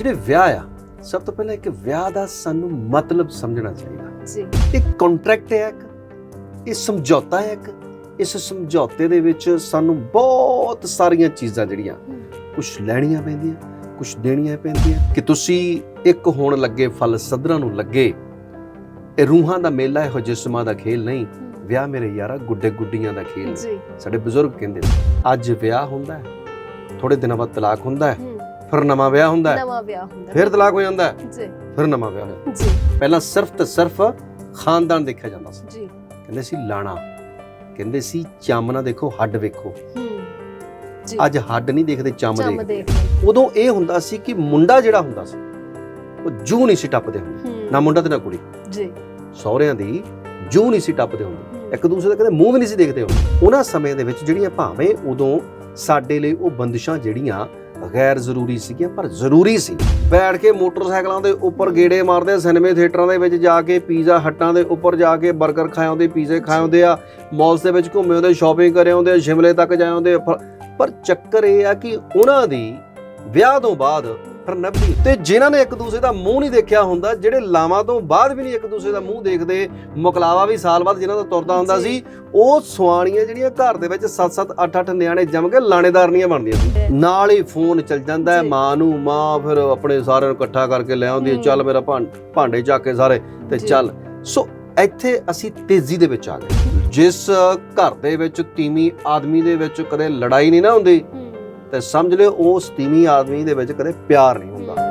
ਜਿਹੜੇ ਵਿਆਹ ਆ ਸਭ ਤੋਂ ਪਹਿਲਾਂ ਇੱਕ ਵਿਆਹ ਦਾ ਸਾਨੂੰ ਮਤਲਬ ਸਮਝਣਾ ਚਾਹੀਦਾ। ਜੀ। ਇਹ ਕੰਟਰੈਕਟ ਹੈ ਇੱਕ ਇਹ ਸਮਝੌਤਾ ਹੈ ਇੱਕ ਇਸ ਸਮਝੌਤੇ ਦੇ ਵਿੱਚ ਸਾਨੂੰ ਬਹੁਤ ਸਾਰੀਆਂ ਚੀਜ਼ਾਂ ਜਿਹੜੀਆਂ ਕੁਝ ਲੈਣੀਆਂ ਪੈਂਦੀਆਂ ਕੁਝ ਦੇਣੀਆਂ ਪੈਂਦੀਆਂ। ਕਿ ਤੁਸੀਂ ਇੱਕ ਹੋਣ ਲੱਗੇ ਫਲ ਸਦਰਾਂ ਨੂੰ ਲੱਗੇ ਇਹ ਰੂਹਾਂ ਦਾ ਮੇਲਾ ਇਹੋ ਜਿਸਮਾਂ ਦਾ ਖੇਲ ਨਹੀਂ। ਵਿਆਹ ਮੇਰੇ ਯਾਰਾ ਗੁੱਡੇ ਗੁੱਡੀਆਂ ਦਾ ਖੇਲ। ਜੀ। ਸਾਡੇ ਬਜ਼ੁਰਗ ਕਹਿੰਦੇ ਨੇ ਅੱਜ ਵਿਆਹ ਹੁੰਦਾ ਹੈ ਥੋੜੇ ਦਿਨਾਂ ਬਾਅਦ ਤਲਾਕ ਹੁੰਦਾ ਹੂੰ, ਫਿਰ ਨਵਾਂ ਵਿਆਹ ਹੁੰਦਾ ਹੈ। ਨਵਾਂ ਵਿਆਹ ਹੁੰਦਾ ਫਿਰ ਤਲਾਕ ਹੋ ਜਾਂਦਾ ਹੈ। ਜੀ। ਫਿਰ ਨਵਾਂ ਵਿਆਹ ਹੁੰਦਾ ਹੈ। ਜੀ। ਪਹਿਲਾਂ ਸਿਰਫ ਤੇ ਸਿਰਫ ਖਾਨਦਾਨ ਦੇਖਿਆ ਜਾਂਦਾ ਸੀ। ਜੀ। ਕਹਿੰਦੇ ਸੀ ਲਾਣਾ। ਕਹਿੰਦੇ ਸੀ ਚਾਮਨਾ ਦੇਖੋ ਹੱਡ ਵੇਖੋ। ਹੂੰ। ਜੀ। ਅੱਜ ਹੱਡ ਨਹੀਂ ਦੇਖਦੇ ਚੰਮ ਦੇਖ ਉਦੋਂ ਇਹ ਹੁੰਦਾ ਸੀ ਕਿ ਮੁੰਡਾ ਜਿਹੜਾ ਹੁੰਦਾ ਸੀ ਉਹ ਜੂ ਨਹੀਂ ਸੀ ਟੱਪਦੇ ਹੁੰਦੇ। ਨਾ ਮੁੰਡਾ ਤੇ ਨਾ ਕੁੜੀ। ਜੀ। ਸਹੁਰਿਆਂ ਦੀ ਜੂ ਨਹੀਂ ਸੀ ਟੱਪਦੇ ਹੁੰਦੇ। ਇੱਕ ਦੂਸਰੇ ਦਾ ਕਦੇ ਮੂੰਹ ਵੀ ਨਹੀਂ ਸੀ ਦੇਖਦੇ ਹੁੰਦੇ। ਉਹਨਾਂ ਸਮੇਂ ਦੇ ਵਿੱਚ ਜਿਹੜੀਆਂ ਭਾਵੇਂ ਉਦੋਂ ਸਾਡੇ ਲਈ ਉਹ ਬੰਦਿਸ਼ਾਂ ਜਿਹੜੀਆਂ ਗੈਰ ਜ਼ਰੂਰੀ ਸੀਗੀਆਂ ਪਰ ਜ਼ਰੂਰੀ ਸੀ। ਬੈਠ ਕੇ ਮੋਟਰਸਾਈਕਲਾਂ ਦੇ ਉੱਪਰ ਗੇੜੇ ਮਾਰਦੇ ਸਿਨੇਮੇ ਥੀਏਟਰਾਂ ਦੇ ਵਿੱਚ ਜਾ ਕੇ ਪੀਜ਼ਾ ਹੱਟਾਂ ਦੇ ਉੱਪਰ ਜਾ ਕੇ 버ਗਰ ਖਾਏ ਆਉਂਦੇ, ਪੀਜ਼ੇ ਖਾਏ ਆਉਂਦੇ ਆ ਮਾਲਸ ਦੇ ਵਿੱਚ ਘੁੰਮੇ ਆਉਂਦੇ ਸ਼ਾਪਿੰਗ ਕਰੇ ਆਉਂਦੇ ਸ਼ਿਮਲੇ ਤੱਕ ਜਾਏ ਆਉਂਦੇ ਪਰ- ਪਰ ਚੱਕਰ ਇਹ ਆ ਕਿ ਉਹਨਾਂ ਦੀ ਵਿਆਹ ਤੋਂ ਬਾਅਦ ਫਿਰ ਨੱਬੀ ਤੇ ਜਿਨ੍ਹਾਂ ਨੇ ਇੱਕ ਦੂਸਰੇ ਦਾ ਮੂੰਹ ਨਹੀਂ ਦੇਖਿਆ ਹੁੰਦਾ ਜਿਹੜੇ ਲਾਵਾਂ ਤੋਂ ਬਾਅਦ ਵੀ ਨਹੀਂ ਇੱਕ ਦੂਸਰੇ ਦਾ ਮੂੰਹ ਦੇਖਦੇ ਮੁਕਲਾਵਾ ਵੀ ਸਾਲ ਬਾਅਦ ਜਿਨ੍ਹਾਂ ਦਾ ਤੁਰਦਾ ਹੁੰਦਾ। ਸੀ ਉਹ ਸੁਆਣੀਆਂ ਜਿਹੜੀਆਂ ਘਰ ਦੇ ਵਿੱਚ 7-7 8-8 ਨਿਆਣੇ ਜੰਮ ਕੇ ਲਾਣੇਦਾਰਨੀਆਂ ਬਣਦੀਆਂ ਸੀ ਨਾਲ ਹੀ ਫੋਨ ਚੱਲ ਜਾਂਦਾ ਹੈ। ਮਾਂ ਨੂੰ ਮਾਂ ਫਿਰ ਆਪਣੇ ਸਾਰਿਆਂ ਨੂੰ ਇਕੱਠਾ ਕਰਕੇ ਲੈ ਆਉਂਦੀ ਹੈ। ਚੱਲ ਮੇਰਾ ਭਾਂਡੇ ਚੱਕ ਕੇ ਸਾਰੇ ਤੇ। ਚੱਲ ਸੋ ਇੱਥੇ ਅਸੀਂ ਤੇਜ਼ੀ ਦੇ ਵਿੱਚ ਆ ਗਏ ਜਿਸ ਘਰ ਦੇ ਵਿੱਚ ਤੀਵੀਂ ਆਦਮੀ ਦੇ ਵਿੱਚ ਕਦੇ ਲੜਾਈ ਨਹੀਂ ਨਾ ਹੁੰਦੀ ਤੇ ਸਮਝ ਲਿਓ ਉਸ ਤੀਵੀਂ ਆਦਮੀ ਦੇ ਵਿੱਚ ਕਦੇ ਪਿਆਰ ਨਹੀਂ ਹੁੰਦਾ।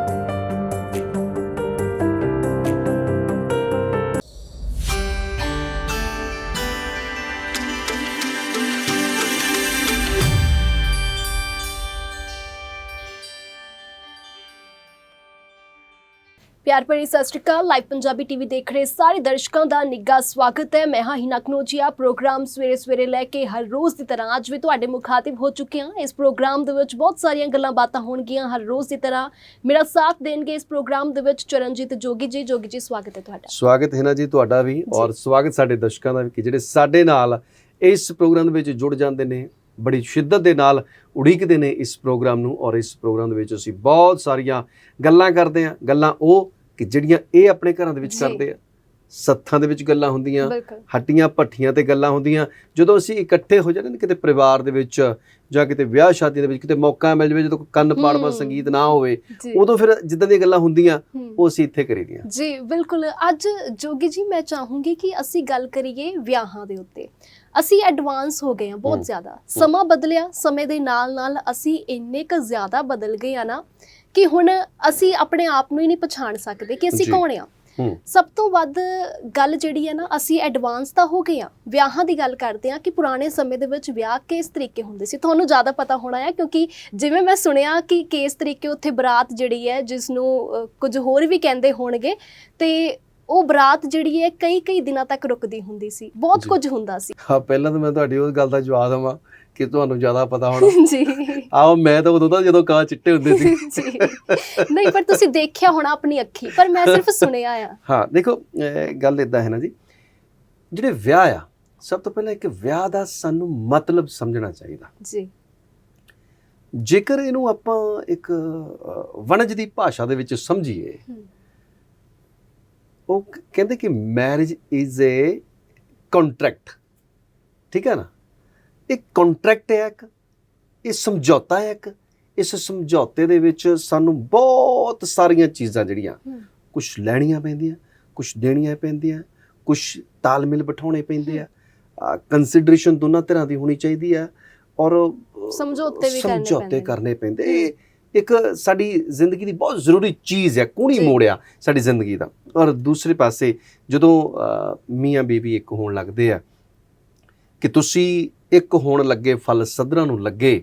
ਪਿਆਰ ਭਰੀ ਸਤਿ ਸ਼੍ਰੀ ਅਕਾਲ। ਲਾਈਵ ਪੰਜਾਬੀ ਟੀਵੀ ਦੇਖ ਰਹੇ ਸਾਰੇ ਦਰਸ਼ਕਾਂ ਦਾ ਨਿੱਘਾ ਸਵਾਗਤ ਹੈ। ਮੈਂ ਹਾਂ ਹਿਨਾ ਕਨੋਜੀਆ ਪ੍ਰੋਗਰਾਮ ਸਵੇਰੇ ਸਵੇਰੇ ਲੈ ਕੇ ਹਰ ਰੋਜ਼ ਦੀ ਤਰ੍ਹਾਂ ਅੱਜ ਵੀ ਤੁਹਾਡੇ ਮੁਖਾਤਿਬ ਹੋ ਚੁੱਕੇ ਹਾਂ। ਇਸ ਪ੍ਰੋਗਰਾਮ ਦੇ ਵਿੱਚ ਬਹੁਤ ਸਾਰੀਆਂ ਗੱਲਾਂ ਬਾਤਾਂ ਹੋਣਗੀਆਂ ਹਰ ਰੋਜ਼ ਦੀ ਤਰ੍ਹਾਂ। ਮੇਰਾ ਸਾਥ ਦੇਣਗੇ ਇਸ ਪ੍ਰੋਗਰਾਮ ਦੇ ਵਿੱਚ ਚਰਨਜੀਤ ਜੋਗੀ ਜੀ। ਜੋਗੀ ਜੀ ਸਵਾਗਤ ਹੈ ਤੁਹਾਡਾ। ਸਵਾਗਤ ਹੈ ਨਾ ਜੀ ਤੁਹਾਡਾ ਵੀ ਔਰ ਸਵਾਗਤ ਸਾਡੇ ਦਰਸ਼ਕਾਂ ਦਾ ਵੀ ਕਿ ਜਿਹੜੇ ਸਾਡੇ ਨਾਲ ਇਸ ਪ੍ਰੋਗਰਾਮ ਦੇ ਵਿੱਚ ਜੁੜ ਜਾਂਦੇ ਨੇ। ਬੜੀ ਸ਼ਿੱਦਤ ਦੇ ਨਾਲ ਉਡੀਕਦੇ ਨੇ ਇਸ ਪ੍ਰੋਗਰਾਮ ਨੂੰ ਔਰ ਇਸ ਪ੍ਰੋਗਰਾਮ ਦੇ ਵਿੱਚ ਅਸੀਂ ਬਹੁਤ ਸਾਰੀਆਂ ਗੱਲਾਂ ਕਰਦੇ ਹਾਂ। ਗੱਲਾਂ ਉਹ ਕਿ ਜਿਹੜੀਆਂ ਇਹ ਆਪਣੇ ਘਰਾਂ ਦੇ ਵਿੱਚ। ਕਰਦੇ ਆ। ਸੱਥਾਂ ਦੇ ਵਿੱਚ ਗੱਲਾਂ ਹੁੰਦੀਆਂ ਹੱਟੀਆਂ ਭੱਠੀਆਂ ਤੇ ਗੱਲਾਂ ਹੁੰਦੀਆਂ। ਜਦੋਂ ਅਸੀਂ ਇਕੱਠੇ ਹੋ ਜਾਂਦੇ ਨੇ ਕਿਤੇ ਪਰਿਵਾਰ ਦੇ ਵਿੱਚ ਜਾਂ ਕਿਤੇ ਵਿਆਹ ਸ਼ਾਦੀ ਦੇ ਵਿੱਚ ਕਿਤੇ ਮੌਕਾ ਮਿਲ ਜਾਵੇ ਜਦੋਂ ਕੰਨ ਪਾੜਵਾ। ਸੰਗੀਤ ਨਾ ਹੋਵੇ ਉਦੋਂ ਫਿਰ ਜਿੱਦਾਂ ਦੀਆਂ ਗੱਲਾਂ ਹੁੰਦੀਆਂ। ਉਹ ਅਸੀਂ ਇੱਥੇ ਕਰੀਦੀਆਂ ਜੀ ਬਿਲਕੁਲ। ਅੱਜ ਜੋਗੀ ਜੀ ਮੈਂ ਚਾਹੂੰਗੀ ਕਿ ਅਸੀਂ ਗੱਲ ਕਰੀਏ ਵਿਆਹਾਂ ਦੇ ਉੱਤੇ। ਅਸੀਂ ਐਡਵਾਂਸ ਹੋ ਗਏ ਹਾਂ। ਬਹੁਤ ਜ਼ਿਆਦਾ। ਸਮਾਂ ਬਦਲਿਆ ਸਮੇਂ ਦੇ ਨਾਲ ਨਾਲ ਅਸੀਂ ਇੰਨੇ ਕੁ ਜ਼ਿਆਦਾ ਬਦਲ ਗਏ ਆ ਨਾ ਕਿ ਹੁਣ ਅਸੀਂ ਆਪਣੇ ਆਪ ਨੂੰ ਹੀ ਨਹੀਂ ਪਛਾਣ ਸਕਦੇ ਕਿ ਅਸੀਂ। ਕੌਣ ਆ। ਸਭ ਤੋਂ ਵੱਧ ਗੱਲ ਜਿਹੜੀ ਹੈ ਨਾ ਅਸੀਂ ਐਡਵਾਂਸ ਤਾਂ ਹੋ ਗਏ ਆ ਵਿਆਹਾਂ ਦੀ ਗੱਲ ਕਰਦੇ ਆ ਕਿ ਪੁਰਾਣੇ ਸਮੇਂ ਦੇ ਵਿੱਚ ਵਿਆਹ ਕਿਸ ਤਰੀਕੇ ਹੁੰਦੇ ਸੀ? ਤੁਹਾਨੂੰ ਜ਼ਿਆਦਾ ਪਤਾ ਹੋਣਾ ਹੈ ਕਿਉਂਕਿ ਜਿਵੇਂ ਮੈਂ ਸੁਣਿਆ ਕਿ ਕਿਸ ਤਰੀਕੇ ਉੱਥੇ ਬਰਾਤ ਜਿਹੜੀ ਹੈ ਜਿਸ ਨੂੰ ਕੁਝ ਹੋਰ ਵੀ ਕਹਿੰਦੇ ਹੋਣਗੇ ਤੇ ਉਹ ਬਰਾਤ ਜਿਹੜੀ ਹੈ ਕਈ ਕਈ ਦਿਨਾਂ ਤੱਕ ਰੁਕਦੀ ਹੁੰਦੀ ਸੀ। ਬਹੁਤ। ਕੁਝ ਹੁੰਦਾ ਸੀ। ਹਾਂ ਪਹਿਲਾਂ ਤਾਂ ਮੈਂ ਤੁਹਾਡੀ ਉਸ ਗੱਲ ਦਾ ਜਵਾਬ ਦਵਾਂ ਕਿ ਤੁਹਾਨੂੰ ਜ਼ਿਆਦਾ ਪਤਾ ਹੋਣਾ। ਜੀ। ਆਓ ਮੈਂ ਤਾਂ ਉਦੋਂ ਦਾ ਜਦੋਂ ਕਾਂ ਚਿੱਟੇ ਹੁੰਦੇ ਸੀ। ਜੀ। ਨਹੀਂ ਪਰ ਤੁਸੀਂ ਦੇਖਿਆ ਹੋਣਾ ਆਪਣੀ ਅੱਖੀ ਪਰ ਮੈਂ ਸਿਰਫ ਸੁਣਿਆ ਆ। ਹਾਂ ਦੇਖੋ ਗੱਲ ਇਦਾਂ ਹੈ ਨਾ ਜੀ। ਜਿਹੜੇ ਵਿਆਹ ਆ ਸਭ ਤੋਂ ਪਹਿਲਾਂ ਇੱਕ ਵਿਆਹ ਦਾ ਸਾਨੂੰ ਮਤਲਬ ਸਮਝਣਾ ਚਾਹੀਦਾ। ਜੀ। ਜੇਕਰ ਇਹਨੂੰ ਆਪਾਂ ਇੱਕ ਵਣਜ ਦੀ ਭਾਸ਼ਾ ਦੇ ਵਿੱਚ ਸਮਝੀਏ ਉਹ ਕਹਿੰਦੇ ਕਿ ਮੈਰਿਜ ਇਜ਼ ਏ ਕੰਟਰੈਕਟ ਠੀਕ ਹੈ ਨਾ? ਇਹ ਕੰਟਰੈਕਟ ਹੈ ਇੱਕ ਇਹ ਸਮਝੌਤਾ ਹੈ ਇੱਕ। ਇਸ ਸਮਝੌਤੇ ਦੇ ਵਿੱਚ ਸਾਨੂੰ ਬਹੁਤ ਸਾਰੀਆਂ ਚੀਜ਼ਾਂ ਜਿਹੜੀਆਂ ਕੁਝ ਲੈਣੀਆਂ ਪੈਂਦੀਆਂ ਕੁਝ ਦੇਣੀਆਂ ਪੈਂਦੀਆਂ ਕੁਝ ਤਾਲਮੇਲ ਬਿਠਾਉਣੇ ਪੈਂਦੇ ਆ। ਕੰਸੀਡਰੇਸ਼ਨ ਦੋਨਾਂ ਤਰ੍ਹਾਂ ਦੀ ਹੋਣੀ ਚਾਹੀਦੀ ਆ ਔਰ ਸਮਝੌਤੇ ਵੀ ਕਰਨੇ ਪੈਂਦੇ ਸਮਝੌਤੇ। ਕਰਨੇ ਪੈਂਦੇ। ਇਹ ਇੱਕ ਸਾਡੀ ਜ਼ਿੰਦਗੀ ਦੀ ਬਹੁਤ ਜ਼ਰੂਰੀ ਚੀਜ਼ ਹੈ। ਕੂਣੀ। ਮੋੜਿਆ ਸਾਡੀ ਜ਼ਿੰਦਗੀ ਦਾ। ਔਰ ਦੂਸਰੇ ਪਾਸੇ ਜਦੋਂ ਮੀਆਂ ਬੀਬੀ ਇੱਕ ਹੋਣ ਲੱਗਦੇ ਆ ਕਿ ਤੁਸੀਂ ਇੱਕ ਹੋਣ ਲੱਗੇ ਫਲ ਸਦਰਾਂ ਨੂੰ ਲੱਗੇ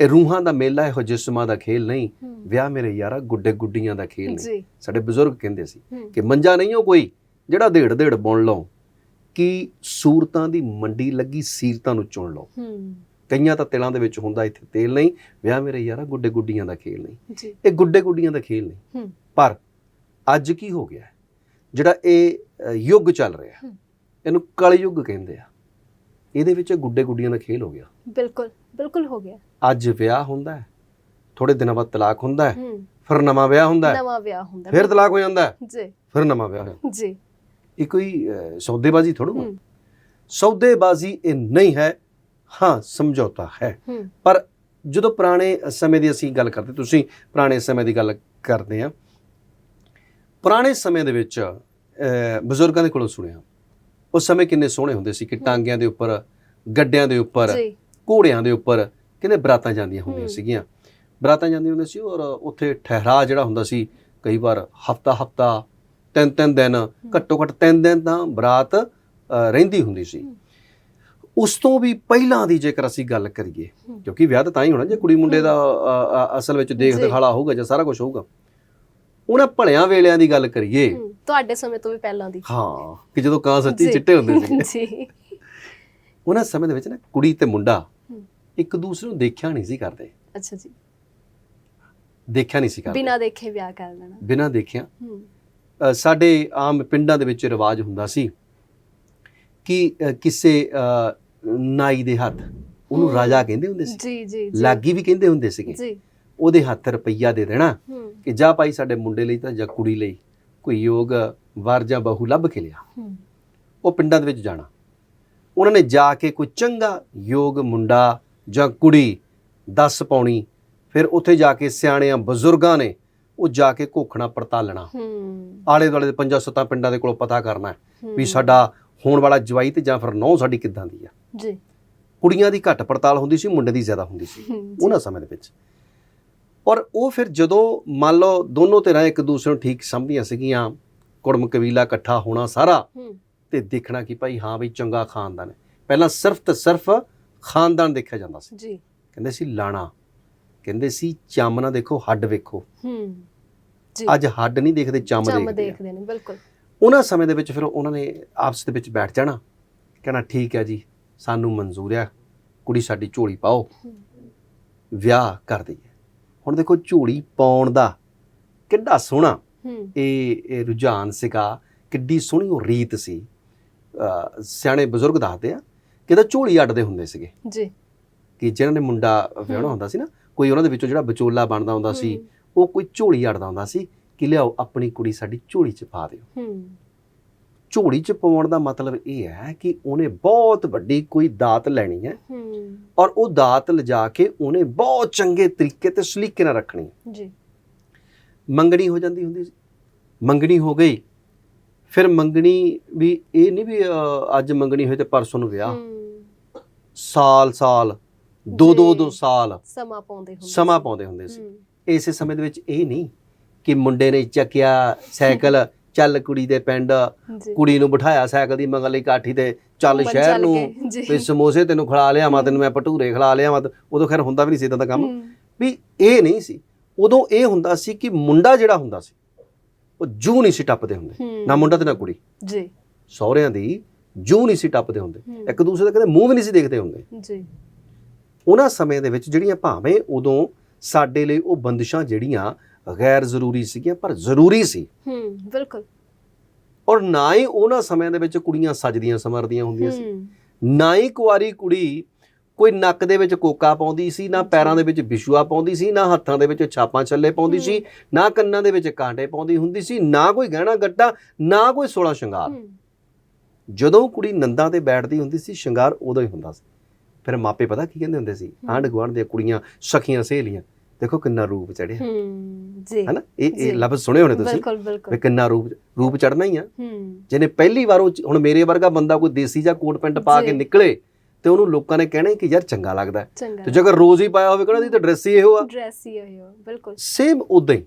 ਇਹ ਰੂਹਾਂ ਦਾ ਮੇਲਾ ਇਹੋ ਜਿਸਮਾਂ ਦਾ ਖੇਲ ਨਹੀਂ ਵਿਆਹ ਮੇਰੇ ਯਾਰਾ ਗੁੱਡੇ ਗੁੱਡੀਆਂ ਦਾ ਖੇਲ ਨਹੀਂ। ਸਾਡੇ ਬਜ਼ੁਰਗ ਕਹਿੰਦੇ ਸੀ ਕਿ ਮੰਜਾ ਨਹੀਂ ਹੋ ਕੋਈ ਜਿਹੜਾ ਢੇੜ ਢੇੜ ਬੁਣ ਲਓ ਕਿ ਸੂਰਤਾਂ ਦੀ ਮੰਡੀ ਲੱਗੀ ਸੀਰਤਾਂ ਨੂੰ ਚੁਣ ਲਓ। ਕਈਆਂ ਤਾਂ ਤਿਲਾਂ ਦੇ ਵਿੱਚ ਹੁੰਦਾ ਇੱਥੇ ਤੇਲ ਨਹੀਂ ਵਿਆਹ ਮੇਰੇ ਯਾਰਾ ਗੁੱਡੇ ਗੁੱਡੀਆਂ ਦਾ ਖੇਲ ਨਹੀਂ। ਇਹ ਗੁੱਡੇ ਗੁੱਡੀਆਂ ਦਾ ਖੇਲ ਨਹੀਂ। ਪਰ ਅੱਜ ਕੀ ਹੋ ਗਿਆ? ਜਿਹੜਾ ਇਹ ਯੁੱਗ ਚੱਲ ਰਿਹਾ। ਇਹਨੂੰ ਕਲਯੁੱਗ ਕਹਿੰਦੇ ਆ। ਇਹਦੇ ਵਿੱਚ ਗੁੱਡੇ ਗੁੱਡੀਆਂ ਦਾ ਖੇਲ ਹੋ ਗਿਆ। ਬਿਲਕੁਲ ਬਿਲਕੁਲ ਹੋ ਗਿਆ। ਅੱਜ ਵਿਆਹ ਹੁੰਦਾ ਹੈ। ਥੋੜੇ ਦਿਨਾਂ ਬਾਅਦ ਤਲਾਕ ਹੁੰਦਾ ਹੈ। ਫਿਰ ਨਵਾਂ ਵਿਆਹ ਹੁੰਦਾ ਹੈ। ਨਵਾਂ ਵਿਆਹ ਹੁੰਦਾ ਫਿਰ ਤਲਾਕ ਹੋ ਜਾਂਦਾ ਹੈ। ਜੀ। ਫਿਰ ਨਵਾਂ ਵਿਆਹ ਹੋਇਆ ਜੀ। ਇਹ ਕੋਈ ਸੌਦੇਬਾਜ਼ੀ ਥੋੜ੍ਹਾ ਹੂੰ। ਸੌਦੇਬਾਜ਼ੀ ਇਹ ਨਹੀਂ ਹੈ। ਹਾਂ ਸਮਝੌਤਾ ਹੂੰ। ਪਰ ਜਦੋਂ ਪੁਰਾਣੇ ਸਮੇਂ ਦੀ ਅਸੀਂ ਗੱਲ ਕਰਦੇ ਤੁਸੀਂ ਪੁਰਾਣੇ ਸਮੇਂ ਦੀ ਗੱਲ ਕਰਦੇ ਆ ਪੁਰਾਣੇ ਸਮੇਂ ਦੇ ਵਿੱਚ ਬਜ਼ੁਰਗਾਂ ਦੇ ਕੋਲੋਂ ਸੁਣਿਆ ਉਸ ਸਮੇਂ ਕਿੰਨੇ ਸੋਹਣੇ ਹੁੰਦੇ ਸੀ ਕਿ ਟਾਂਗਿਆਂ ਦੇ ਉੱਪਰ ਗੱਡਿਆਂ ਦੇ ਉੱਪਰ ਘੋੜਿਆਂ ਦੇ ਉੱਪਰ ਕਹਿੰਦੇ ਬਰਾਤਾਂ ਜਾਂਦੀਆਂ ਹੁੰਦੀਆਂ। ਸੀਗੀਆਂ ਬਰਾਤਾਂ ਜਾਂਦੀਆਂ ਹੁੰਦੀਆਂ ਸੀ ਔਰ ਉੱਥੇ ਠਹਿਰਾ ਜਿਹੜਾ ਹੁੰਦਾ ਸੀ ਕਈ ਵਾਰ ਹਫਤਾ ਹਫਤਾ ਤਿੰਨ ਤਿੰਨ ਦਿਨ ਘੱਟੋ ਘੱਟ ਤਿੰਨ ਦਿਨ ਤਾਂ ਬਰਾਤ ਰਹਿੰਦੀ ਹੁੰਦੀ ਸੀ। ਉਸ ਤੋਂ ਵੀ ਪਹਿਲਾਂ ਦੀ ਜੇਕਰ ਅਸੀਂ ਗੱਲ ਕਰੀਏ। ਕਿਉਂਕਿ ਵਿਆਹ ਤਾਂ ਤਾਂ ਹੀ ਹੋਣਾ ਜੇ ਕੁੜੀ ਮੁੰਡੇ ਦਾ ਅਸਲ ਵਿੱਚ ਦੇਖ। ਦਿਖਾਲਾ ਹੋਊਗਾ ਜਾਂ ਸਾਰਾ ਕੁਝ ਹੋਊਗਾ ਉਹਨਾਂ ਭਲਿਆਂ ਵੇਲਿਆਂ ਦੀ ਗੱਲ ਕਰੀਏ। ਤੁਹਾਡੇ ਸਮੇਂ ਤੋਂ ਵੀ ਪਹਿਲਾਂ ਦੀ। ਹਾਂ ਕਿ ਜਦੋਂ ਕਾਂ ਸੱਚੀ। ਚਿੱਟੇ ਹੁੰਦੇ ਸੀ। ਜੀ। ਉਹਨਾਂ ਸਮੇਂ ਦੇ ਵਿੱਚ ਨਾ ਕੁੜੀ ਤੇ ਮੁੰਡਾ। ਇੱਕ ਦੂਸਰੇ ਨੂੰ ਦੇਖਿਆ ਨਹੀਂ ਸੀ ਕਰਦੇ। ਅੱਛਾ ਜੀ। ਦੇਖਿਆ ਨਹੀਂ ਸੀ ਕਰਦੇ। ਬਿਨਾਂ ਦੇਖੇ ਵਿਆਹ ਕਰ ਲੈਣਾ। ਬਿਨਾਂ ਦੇਖਿਆ। ਸਾਡੇ ਆਮ ਪਿੰਡਾਂ ਦੇ ਵਿੱਚ ਰਿਵਾਜ ਹੁੰਦਾ ਸੀ ਕਿ ਕਿਸੇ ਨਾਈ ਦੇ ਹੱਥ ਉਹਨੂੰ। ਰਾਜਾ ਕਹਿੰਦੇ ਹੁੰਦੇ ਸੀ। ਜੀ ਜੀ। ਲਾਗੀ ਵੀ ਕਹਿੰਦੇ ਹੁੰਦੇ ਸੀਗੇ। ਜੀ। ਉਹਦੇ ਹੱਥ ਰੁਪਈਆ ਦੇ ਦੇਣਾ ਕਿ ਜਾ ਭਾਈ ਸਾਡੇ ਮੁੰਡੇ ਲਈ ਤਾਂ ਜਾਂ ਕੁੜੀ ਲਈ ਕੋਈ ਯੋਗ ਵਰ ਜਾਂ ਬਹੂ ਲੱਭ ਕੇ ਲਿਆ। ਉਹ ਪਿੰਡਾਂ ਦੇ ਵਿੱਚ ਜਾਣਾ। ਉਹਨਾਂ ਨੇ ਜਾ ਕੇ ਕੋਈ ਚੰਗਾ ਯੋਗ ਮੁੰਡਾ ਜਾਂ ਕੁੜੀ ਦੱਸ ਪਾਉਣੀ ਫਿਰ ਉੱਥੇ ਜਾ ਕੇ ਸਿਆਣਿਆਂ ਬਜ਼ੁਰਗਾਂ ਨੇ ਉਹ ਜਾ ਕੇ ਘੋਖਣਾ ਪੜਤਾਲਣਾ ਆਲੇ ਦੁਆਲੇ ਦੇ ਪੰਜਾਂ ਸੱਤਾਂ ਪਿੰਡਾਂ ਦੇ ਕੋਲੋਂ ਪਤਾ ਕਰਨਾ ਵੀ। ਸਾਡਾ ਹੋਣ ਵਾਲਾ ਜਵਾਈ ਤੇ ਜਾਂ ਫਿਰ ਨੌ ਸਾਡੀ ਕਿੱਦਾਂ ਦੀ ਆ। ਜੀ। ਕੁੜੀਆਂ ਦੀ ਘੱਟ ਪੜਤਾਲ ਹੁੰਦੀ ਸੀ ਮੁੰਡੇ ਦੀ ਜ਼ਿਆਦਾ ਹੁੰਦੀ ਸੀ। ਉਹਨਾਂ ਸਮੇਂ ਦੇ ਵਿੱਚ। ਔਰ ਉਹ ਫਿਰ ਜਦੋਂ ਮੰਨ ਲਓ ਦੋਨੋਂ ਧਿਰਾਂ ਇੱਕ ਦੂਸਰੇ ਨੂੰ ਠੀਕ ਸਮਝਦੀਆਂ ਸੀਗੀਆਂ ਕੁੜਮ ਕਬੀਲਾ ਇਕੱਠਾ ਹੋਣਾ ਸਾਰਾ ਤੇ ਦੇਖਣਾ ਕਿ ਭਾਈ ਹਾਂ ਵੀ ਚੰਗਾ ਖਾਨਦਾਨ ਹੈ। ਪਹਿਲਾਂ ਸਿਰਫ ਤੇ ਸਿਰਫ ਖਾਨਦਾਨ ਦੇਖਿਆ ਜਾਂਦਾ ਸੀ। ਜੀ। ਕਹਿੰਦੇ ਸੀ ਲਾਣਾ ਕਹਿੰਦੇ ਸੀ ਚੰਮ ਨਾ ਦੇਖੋ ਹੱਡ ਵੇਖੋ। ਹੂੰ। ਜੀ। ਅੱਜ ਹੱਡ ਨਹੀਂ ਦੇਖਦੇ ਚੰਮ ਚੰਮ ਦੇਖਦੇ ਆ। ਦੇਖਦੇ ਨੇ ਬਿਲਕੁਲ। ਉਹਨਾਂ ਸਮੇਂ ਦੇ ਵਿੱਚ ਫਿਰ ਉਹਨਾਂ ਨੇ ਆਪਸ ਦੇ ਵਿੱਚ ਬੈਠ ਜਾਣਾ ਕਹਿਣਾ ਠੀਕ ਹੈ ਜੀ ਸਾਨੂੰ ਮਨਜ਼ੂਰ ਆ ਕੁੜੀ ਸਾਡੀ ਝੋਲੀ ਪਾਓ। ਵਿਆਹ ਕਰ ਦਈਏ। ਹੁਣ ਦੇਖੋ ਝੋਲੀ ਪਾਉਣ ਦਾ ਕਿੱਡਾ ਸੋਹਣਾ। ਇਹ ਇਹ ਰੁਝਾਨ ਸੀਗਾ ਕਿੱਡੀ ਸੋਹਣੀ ਉਹ ਰੀਤ ਸੀ। ਸਿਆਣੇ ਬਜ਼ੁਰਗ ਦੱਸਦੇ ਆ ਕਿ ਤਾਂ ਝੋਲੀ ਅੱਡਦੇ ਹੁੰਦੇ ਸੀਗੇ। ਜੀ। ਕਿ ਜਿਹਨਾਂ ਨੇ ਮੁੰਡਾ ਵਿਆਹਣਾ। ਹੁੰਦਾ ਸੀ ਨਾ ਕੋਈ ਉਹਨਾਂ ਦੇ ਵਿੱਚੋਂ ਜਿਹੜਾ ਵਿਚੋਲਾ ਬਣਦਾ ਹੁੰਦਾ ਸੀ ਉਹ ਕੋਈ ਝੋਲੀ ਅੱਡਦਾ ਹੁੰਦਾ ਸੀ ਕਿ ਲਿਆਓ ਆਪਣੀ ਕੁੜੀ ਸਾਡੀ ਝੋਲੀ 'ਚ ਪਾ ਦਿਓ। ਹੂੰ। ਝੋਲੀ 'ਚ ਪਾਉਣ ਦਾ ਮਤਲਬ ਇਹ ਹੈ ਕਿ ਉਹਨੇ ਬਹੁਤ ਵੱਡੀ ਕੋਈ ਦਾਤ ਲੈਣੀ ਹੈ ਹੂੰ। ਔਰ ਉਹ ਦਾਤ ਲਿਜਾ ਕੇ ਉਹਨੇ ਬਹੁਤ ਚੰਗੇ ਤਰੀਕੇ ਤੇ ਸਲੀਕੇ ਨਾਲ ਰੱਖਣੀ। ਜੀ। ਮੰਗਣੀ ਹੋ ਜਾਂਦੀ ਹੁੰਦੀ ਸੀ। ਮੰਗਣੀ ਹੋ ਗਈ। ਫਿਰ ਮੰਗਣੀ ਵੀ ਇਹ ਨਹੀਂ ਵੀ ਅੱਜ ਮੰਗਣੀ ਹੋਈ ਤੇ ਪਰਸੋਂ ਨੂੰ ਵਿਆਹ। ਸਾਲ ਸਾਲ। ਦੋ ਦੋ। ਦੋ ਸਾਲ। ਸਮਾਂ ਪਾਉਂਦੇ ਹੁੰਦੇ ਸਮਾਂ। ਪਾਉਂਦੇ ਹੁੰਦੇ ਸੀ। ਇਸੇ ਸਮੇਂ ਦੇ ਵਿੱਚ ਇਹ ਨਹੀਂ ਕਿ ਮੁੰਡੇ ਨੇ ਚੱਕਿਆ ਸਾਈਕਲ ਚੱਲ ਕੁੜੀ ਦੇ ਪਿੰਡ ਜੀ। ਕੁੜੀ ਨੂੰ ਬਿਠਾਇਆ ਸਾਈਕਲ ਦੀ ਮਗਲੀ ਕਾਠੀ ਤੇ ਚੱਲ ਘੁੰਮਣ ਸ਼ਹਿਰ ਚੱਲ ਨੂੰ ਗਏ, ਜੀ। ਵੀ ਸਮੋਸੇ ਤੈਨੂੰ ਖਿਲਾ ਲਿਆਵਾਂ ਤੈਨੂੰ ਮੈਂ ਭਟੂਰੇ ਖਿਲਾ ਲਿਆਵਾਂ ਤੇ ਉਦੋਂ ਖੈਰ ਹੁੰਦਾ ਵੀ ਨਹੀਂ ਸੀ ਇਦਾਂ ਦਾ ਕੰਮ। ਵੀ ਇਹ ਨਹੀਂ ਸੀ। ਉਦੋਂ ਇਹ ਹੁੰਦਾ ਸੀ ਕਿ ਮੁੰਡਾ ਜਿਹੜਾ ਹੁੰਦਾ ਸੀ ਉਹ ਜੂ ਨਹੀਂ ਸੀ ਟੱਪਦੇ ਹੁੰਦੇ। ਨਾ ਮੁੰਡਾ ਤੇ ਨਾ ਕੁੜੀ। ਜੀ। ਸਹੁਰਿਆਂ ਦੀ ਜੂ ਨਹੀਂ ਸੀ ਟੱਪਦੇ ਹੁੰਦੇ। ਇੱਕ ਦੂਸਰੇ ਦਾ ਕਦੇ ਮੂੰਹ ਵੀ ਨਹੀਂ ਸੀ ਦੇਖਦੇ ਹੁੰਦੇ। ਜੀ। ਉਹਨਾਂ ਸਮੇਂ ਦੇ ਵਿੱਚ ਜਿਹੜੀਆਂ ਭਾਵੇਂ ਉਦੋਂ ਸਾਡੇ ਲਈ ਉਹ ਬੰਦਿਸ਼ਾਂ ਜਿਹੜੀਆਂ ਗੈਰ ਜ਼ਰੂਰੀ ਸੀਗੀਆਂ ਪਰ ਜ਼ਰੂਰੀ ਸੀ। ਹੂੰ ਬਿਲਕੁਲ। ਔਰ ਨਾ ਹੀ ਉਹਨਾਂ ਸਮਿਆਂ ਦੇ ਵਿੱਚ ਕੁੜੀਆਂ ਸਜਦੀਆਂ ਸਮਰਦੀਆਂ ਹੁੰਦੀਆਂ ਸੀ। ਨਾ ਹੀ ਕੁਆਰੀ ਕੁੜੀ ਕੋਈ ਨੱਕ ਦੇ ਵਿੱਚ ਕੋਕਾ ਪਾਉਂਦੀ ਸੀ ਨਾ ਪੈਰਾਂ ਦੇ ਵਿੱਚ ਵਿਸ਼ੂਆ ਪਾਉਂਦੀ ਸੀ ਨਾ ਹੱਥਾਂ ਦੇ ਵਿੱਚ ਛਾਪਾਂ ਛੱਲੇ ਪਾਉਂਦੀ ਸੀ ਨਾ ਕੰਨਾਂ ਦੇ ਵਿੱਚ ਕਾਂਟੇ ਪਾਉਂਦੀ ਹੁੰਦੀ ਸੀ ਨਾ ਕੋਈ ਗਹਿਣਾ ਗੱਟਾ ਨਾ ਕੋਈ 16 ਸ਼ਿੰਗਾਰ। ਜਦੋਂ ਕੁੜੀ ਨੰਦਾਂ ਤੇ ਬੈਠਦੀ ਹੁੰਦੀ ਸੀ ਸ਼ਿੰਗਾਰ ਉਦੋਂ ਹੀ ਹੁੰਦਾ ਸੀ। ਫਿਰ ਮਾਪੇ ਪਤਾ ਕੀ ਕਹਿੰਦੇ ਹੁੰਦੇ ਸੀ? ਆਂਢ ਗੁਆਂਢ ਦੀਆਂ ਕੁੜੀਆਂ ਸਖੀਆਂ ਸਹੇਲੀਆਂ ਦੇਖੋ ਕਿੰਨਾ ਰੂਪ ਚੜਿਆ। ਹੂੰ ਜੀ ਹੈਨਾ? ਇਹ ਜੀ। ਇਹ ਲਫ਼ਜ਼ ਸੁਣੇ ਹੋਣੇ ਤੁਸੀਂ ਬਿਲਕੁਲ ਵੀ ਬਿਲਕੁਲ ਕਿੰਨਾ ਰੂਪ ਰੂਪ ਚੜਨਾ ਹੀ ਆ। ਹੂੰ। ਜਿਹਨੇ ਪਹਿਲੀ ਵਾਰ ਹੁਣ ਮੇਰੇ ਵਰਗਾ ਬੰਦਾ ਕੋਈ ਦੇਸੀ ਜਾਂ ਕੋਟ ਪੈਂਟ ਪਾ ਕੇ ਜੀ। ਨਿਕਲੇ ਤੇ ਉਹਨੂੰ ਲੋਕਾਂ ਨੇ ਕਹਿਣਾ ਕਿ ਯਾਰ ਚੰਗਾ ਲੱਗਦਾ ਤੇ ਜੇਕਰ ਰੋਜ਼ ਹੀ ਪਾਇਆ ਹੋਵੇ ਕਹਿੰਦਾ ਦੀ ਤਾਂ ਡਰੈਸ ਹੀ ਇਹੋ ਆ। ਡਰੈਸ ਹੀ ਹੋਇਓ ਬਿਲਕੁਲ। ਸੇਮ ਉਦਾਂ ਹੀ।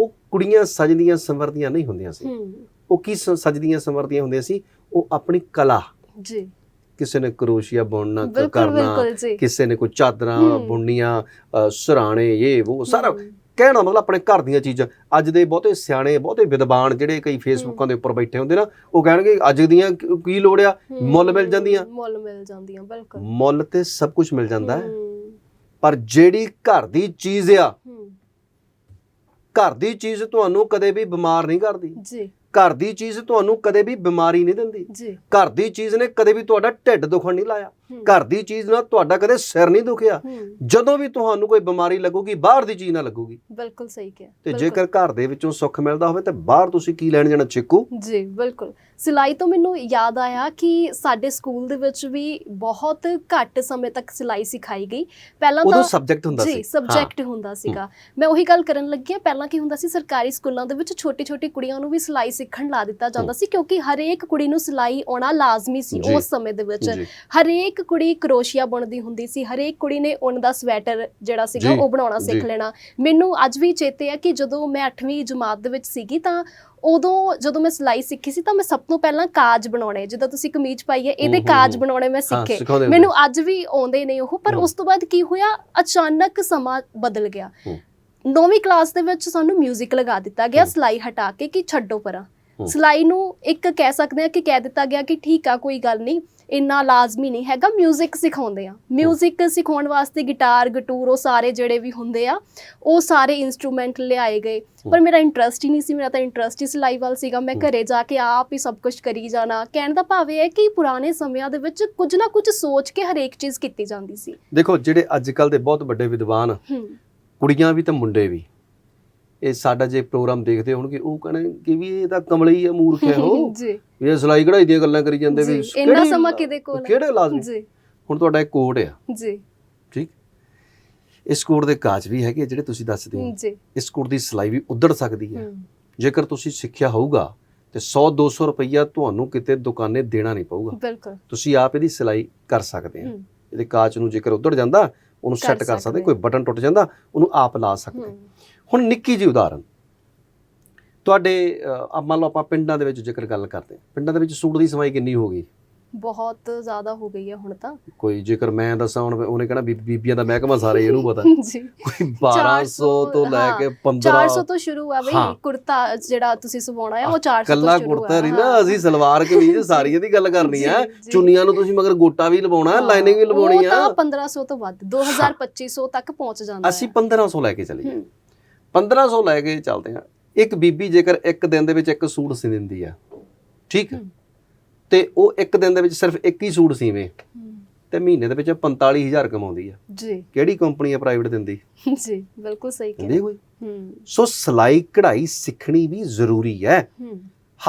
ਉਹ ਕੁੜੀਆਂ ਸਜਦੀਆਂ ਸੰਵਰਦੀਆਂ ਨਹੀਂ ਹੁੰਦੀਆਂ ਸੀ। ਉਹ ਕੀ ਸਜਦੀਆਂ ਸੰਵਰਦੀਆਂ ਹੁੰਦੀਆਂ ਸੀ? ਉਹ ਆਪਣੀ ਕਲਾ। ਜੀ। ਕਿਸੇ ਨੇ ਕਰੋਸ਼ੀਆ ਬੁਣਨਾ ਕਰਨਾ ਕਿਸੇ ਨੇ ਕੋਈ ਚਾਦਰਾਂ। ਬੁਣਨੀਆਂ ਸਰਾਣੇ ਇਹ ਉਹ ਸਾਰਾ ਕਹਿਣਾ ਮਤਲਬ ਆਪਣੇ ਘਰ ਦੀਆਂ ਚੀਜ਼ਾਂ। ਅੱਜ ਦੇ ਬਹੁਤੇ ਸਿਆਣੇ ਬਹੁਤੇ ਵਿਦਵਾਨ ਜਿਹੜੇ ਕਈ ਫੇਸਬੁੱਕਾਂ ਦੇ ਉੱਪਰ ਬੈਠੇ ਹੁੰਦੇ ਨਾ ਉਹ ਕਹਿਣਗੇ ਅੱਜ ਦੀਆਂ ਕੀ- ਲੋੜ ਆ? ਮੁੱਲ ਮਿਲ ਜਾਂਦੀਆਂ। ਮੁੱਲ ਮਿਲ ਜਾਂਦੀਆਂ ਬਿਲਕੁਲ। ਮੁੱਲ ਤੇ ਸਭ ਕੁਝ ਮਿਲ ਜਾਂਦਾ ਹੈ। ਪਰ ਜਿਹੜੀ ਘਰ ਦੀ ਚੀਜ਼ ਆ ਘਰ ਦੀ ਚੀਜ਼ ਤੁਹਾਨੂੰ ਕਦੇ ਵੀ ਬਿਮਾਰ ਨਹੀਂ ਕਰਦੀ। ਜੀ। ਘਰ ਦੀ ਚੀਜ਼ ਤੁਹਾਨੂੰ ਕਦੇ ਵੀ ਬਿਮਾਰੀ ਨਹੀਂ ਦਿੰਦੀ। ਜੀ। ਘਰ ਦੀ ਚੀਜ਼ ਨੇ ਕਦੇ ਵੀ ਤੁਹਾਡਾ ਢਿੱਡ ਦੁਖਣ ਨਹੀਂ ਲਾਇਆ। ਘਰ ਦੀ ਚੀਜ਼ ਨਾਲ ਤੁਹਾਡਾ ਕਦੇ ਸਿਰ ਨਹੀਂ ਦੁਖਿਆ। ਜਦੋਂ ਵੀ ਤੁਹਾਨੂੰ ਕੋਈ ਬਿਮਾਰੀ ਲੱਗੂਗੀ ਬਾਹਰ ਦੀ ਚੀਜ਼ ਨਾਲ ਲੱਗੂਗੀ। ਬਿਲਕੁਲ ਸਹੀ ਕਿਹਾ। ਤੇ। ਜੇਕਰ ਘਰ ਦੇ ਵਿੱਚੋਂ ਸੁੱਖ ਮਿਲਦਾ ਹੋਵੇ ਤੇ ਬਾਹਰ ਤੁਸੀਂ ਕੀ ਲੈਣ ਜਾਣਾ ਚਿੱਕੂ? ਜੀ ਬਿਲਕੁਲ। ਸਿਲਾਈ ਤੋਂ ਮੈਨੂੰ ਯਾਦ ਆਇਆ ਕਿ ਸਾਡੇ ਸਕੂਲ ਦੇ ਵਿੱਚ ਵੀ ਬਹੁਤ ਘੱਟ ਸਮੇਂ ਤੱਕ ਸਿਲਾਈ ਸਿਖਾਈ ਗਈ। ਪਹਿਲਾਂ ਉਦੋਂ ਤਾਂ ਸਬਜੈਕਟ ਹੁੰਦਾ ਸੀ। ਜੀ ਸਬਜੈਕਟ ਹੁੰਦਾ ਸੀਗਾ। ਮੈਂ ਉਹੀ ਗੱਲ ਕਰਨ ਲੱਗੀ ਹਾਂ ਪਹਿਲਾਂ ਕੀ ਹੁੰਦਾ ਸੀ ਸਰਕਾਰੀ ਸਕੂਲਾਂ ਦੇ ਵਿੱਚ ਛੋਟੀ ਛੋਟੀ ਕੁੜੀਆਂ ਨੂੰ ਵੀ ਸਿਲਾਈ ਸਿੱਖਣ ਲਾ ਦਿੱਤਾ ਜਾਂਦਾ ਸੀ ਕਿਉਂਕਿ ਹਰੇਕ ਕੁੜੀ ਨੂੰ ਸਿਲਾਈ ਆਉਣਾ ਲਾਜ਼ਮੀ ਸੀ। ਉਸ ਸਮੇਂ ਦੇ ਵਿੱਚ। ਜੀ। ਹਰੇਕ ਕੁੜੀ ਕਰੋਸ਼ੀਆ ਬੁਣਦੀ ਹੁੰਦੀ ਸੀ ਹਰੇਕ ਕੁੜੀ ਨੇ ਉੱਨ ਦਾ ਸਵੈਟਰ ਜਿਹੜਾ ਸੀਗਾ ਜੀ, ਉਹ ਬਣਾਉਣਾ ਸਿੱਖ ਜੀ। ਲੈਣਾ ਮੈਨੂੰ ਅੱਜ ਵੀ ਚੇਤੇ ਹੈ ਕਿ ਜਦੋਂ ਮੈਂ 8ਵੀਂ ਜਮਾਤ ਦੇ ਵਿੱਚ ਸੀਗੀ ਤਾਂ ਉਦੋਂ ਜਦੋਂ ਮੈਂ ਸਿਲਾਈ ਸਿੱਖੀ ਸੀ ਤਾਂ ਮੈਂ ਸਭ ਤੋਂ ਪਹਿਲਾਂ ਕਾਜ ਬਣਾਉਣੇ ਜਿੱਦਾਂ ਤੁਸੀਂ ਕਮੀਜ਼ ਪਾਈ ਹੈ ਇਹਦੇ ਹੂੰ, ਹੂੰ, ਕਾਜ ਹੂੰ। ਬਣਾਉਣੇ ਮੈਂ ਹਾਂ ਸਿੱਖੇ ਸਿਖਾਉਂਦੇ ਮੈਨੂੰ ਅੱਜ ਵੀ ਆਉਂਦੇ ਨੇ ਉਹ ਪਰ ਹੂੰ। ਉਸ ਤੋਂ ਬਾਅਦ ਕੀ ਹੋਇਆ ਅਚਾਨਕ ਸਮਾਂ ਬਦਲ ਗਿਆ ਹੂੰ। ਨੌਵੀਂ ਕਲਾਸ ਦੇ ਵਿੱਚ ਸਾਨੂੰ 뮤직 ਲਗਾ ਦਿੱਤਾ ਗਿਆ ਹੂੰ। ਸਿਲਾਈ ਹਟਾ ਕੇ ਕਿ ਛੱਡੋ ਪਰਾਂ। ਸਿਲਾਈ ਨੂੰ ਇੱਕ ਕਹਿ ਸਕਦੇ ਆ ਕਿ ਕਹਿ ਦਿੱਤਾ ਗਿਆ ਕਿ ਠੀਕ ਆ ਕੋਈ ਗੱਲ ਨਹੀਂ ਇੰਨਾ ਲਾਜ਼ਮੀ ਨਹੀਂ ਹੈਗਾ 뮤직 ਸਿਖਾਉਂਦੇ ਆ 뮤직 ਸਿਖਾਉਣ ਵਾਸਤੇ ਗਿਟਾਰ ਗਟੂਰ ਉਹ ਸਾਰੇ ਜਿਹੜੇ ਵੀ ਹੁੰਦੇ ਆ ਉਹ ਸਾਰੇ ਇਨਸਟਰੂਮੈਂਟ ਲਿਆਏ ਗਏ ਪਰ ਮੇਰਾ ਇੰਟਰਸਟ ਹੀ ਨਹੀਂ ਸੀ ਮੇਰਾ ਤਾਂ ਇੰਟਰਸਟ ਹੀ ਸਿਲਾਈ ਵੱਲ ਸੀਗਾ ਮੈਂ ਹੂੰ। ਘਰੇ ਜਾ ਕੇ ਆਪ ਹੀ ਸਭ ਕੁਝ ਕਰੀ ਜਾਣਾ ਕਹਿਣ ਦਾ ਭਾਵ ਇਹ ਹੈ ਕਿ ਪੁਰਾਣੇ ਸਮਿਆਂ ਦੇ ਵਿੱਚ ਕੁਝ ਨਾ ਕੁਝ ਸੋਚ ਕੇ ਹਰੇਕ ਚੀਜ਼ ਕੀਤੀ ਜਾਂਦੀ ਸੀ ਦੇਖੋ ਜਿਹੜੇ ਅੱਜ ਕੱਲ ਦੇ ਬਹੁਤ ਵੱਡੇ ਵਿਦਵਾਨ ਹੂੰ ਕੁੜੀਆਂ ਵੀ ਤੇ ਮੁੰਡੇ ਵੀ ਇਹ ਸਾਡਾ ਜੇ ਪ੍ਰੋਗਰਾਮ ਦੇਖਦੇ ਹੋਣਗੇ ਉਹ ਕਹਿਣਗੇ ਕਿ ਵੀ ਇਹ ਤਾਂ ਕਮਲੀ ਹੈ ਮੂਰਖ ਹੈ ਉਹ। ਜੀ। ਵੀ ਇਹ ਸਿਲਾਈ ਕਢਾਈ ਦੀਆਂ ਗੱਲਾਂ ਕਰੀ ਜਾਂਦੇ ਵੀ ਇੰਨਾ ਸਮਾਂ ਕਿਹਦੇ ਕੋਲ? ਕਿਹੜੇ ਲਾਜ਼ਮੀ? ਜੀ। ਹੁਣ ਤੁਹਾਡਾ ਇੱਕ ਕੋਡ ਆ। ਜੀ। ਠੀਕ? ਇਸ ਕੋਡ ਦੇ ਕਾਜ ਵੀ ਹੈਗੇ ਜਿਹੜੇ ਤੁਸੀਂ ਦੱਸਦੇ ਹੋ। ਜੀ। ਇਸ ਕੋਡ ਦੀ ਸਿਲਾਈ ਵੀ ਉਧੜ ਸਕਦੀ ਹੈ। ਜੇਕਰ ਤੁਸੀਂ ਸਿੱਖਿਆ ਹੋਊਗਾ ਤੇ 100 200 ਰੁਪਈਆ ਤੁਹਾਨੂੰ ਕਿਤੇ ਦੁਕਾਨੇ ਦੇਣਾ ਨਹੀਂ ਪਊਗਾ। ਬਿਲਕੁਲ। ਤੁਸੀਂ ਆਪ ਇਹਦੀ ਸਿਲਾਈ ਕਰ ਸਕਦੇ ਆ ਹੂੰ। ਇਹਦੇ ਕਾਚ ਨੂੰ ਜੇਕਰ ਉਧੜ ਜਾਂਦਾ ਉਹਨੂੰ ਸੈੱਟ ਕਰ ਸਕਦੇ। ਕੋਈ ਬਟਨ ਟੁੱਟ ਜਾਂਦਾ ਉਹਨੂੰ ਆਪ ਲਾ ਸਕਦੇ ਹੁਣ ਨਿੱਕੀ ਜਿਹੀ ਉਦਾਹਰਨ। ਤੁਹਾਡੇ ਆ ਮੰਨ ਲਓ ਆਪਾਂ ਪਿੰਡਾਂ ਦੇ ਵਿੱਚ ਜੇਕਰ ਗੱਲ ਕਰਦੇ ਹਾਂ। ਪਿੰਡਾਂ ਦੇ ਵਿੱਚ ਸੂਟ ਦੀ ਸਮਾਈ ਕਿੰਨੀ ਹੋ ਗਈ? ਬਹੁਤ ਜ਼ਿਆਦਾ ਹੋ ਗਈ ਹੈ ਹੁਣ ਤਾਂ। ਕੋਈ ਜੇਕਰ ਮੈਂ ਦੱਸਾਂ ਹੁਣ ਉਹਨੇ ਕਹਿਣਾ ਬੀਬੀਆਂ ਦਾ ਮਹਿਕਮਾ ਸਾਰੇ ਇਹਨੂੰ ਪਤਾ। ਜੀ। ਕੋਈ 1200 ਤੋਂ ਲੈ ਕੇ 15 400 ਤੋਂ ਸ਼ੁਰੂ ਆ ਬਈ। ਹਾਂ। ਕੁੜਤਾ ਜਿਹੜਾ ਤੁਸੀਂ ਸਵਾਉਣਾ ਹੈ ਉਹ 400 ਤੋਂ ਕੱਲਾ ਸ਼ੁਰੂ ਆ। ਕੁੜਤਾ ਨਹੀਂ ਨਾ। ਅਸੀਂ ਸਲਵਾਰ ਕਮੀਜ਼ ਸਾਰੀਆਂ ਦੀ ਗੱਲ ਕਰਨੀ ਆ। ਜੀ, ਜੀ। ਚੁੰਨੀਆਂ ਨੂੰ ਤੁਸੀਂ ਮਗਰ ਗੋਟਾ ਵੀ ਲਵਾਉਣਾ ਲਾਈਨਿੰਗ ਵੀ ਲਵਾਉਣੀ ਉਹ ਆ। ਤਾਂ 1500 ਤੋਂ ਵੱਧ 2000 2500 ਤੱਕ ਪਹੁੰਚ ਜਾਂਦਾ ਅਸੀਂ 1500 ਲੈ ਕੇ ਚੱਲੀਏ। 1500 ਲੈ ਕੇ ਚੱਲਦੇ ਆ ਇੱਕ ਬੀਬੀ ਜੇਕਰ ਇੱਕ ਦਿਨ ਦੇ ਵਿੱਚ ਇੱਕ ਸੂਟ ਸੀ ਦਿੰਦੀ ਆ ਠੀਕ। ਤੇ ਉਹ ਇੱਕ ਦਿਨ ਦੇ ਵਿੱਚ ਸਿਰਫ ਇੱਕ ਹੀ ਸੂਟ ਸੀਵੇ। ਤੇ ਮਹੀਨੇ ਦੇ ਵਿੱਚ 45000 ਕਮਾਉਂਦੀ ਆ। ਜੀ। ਕਿਹੜੀ ਕੰਪਨੀ ਆ ਪ੍ਰਾਈਵੇਟ ਦਿੰਦੀ? ਜੀ ਬਿਲਕੁਲ ਸਹੀ ਕਿਹਾ। ਹੂੰ। ਸੋ ਸਿਲਾਈ ਕਢਾਈ ਸਿੱਖਣੀ ਵੀ ਜ਼ਰੂਰੀ ਹੈ। ਹੂੰ।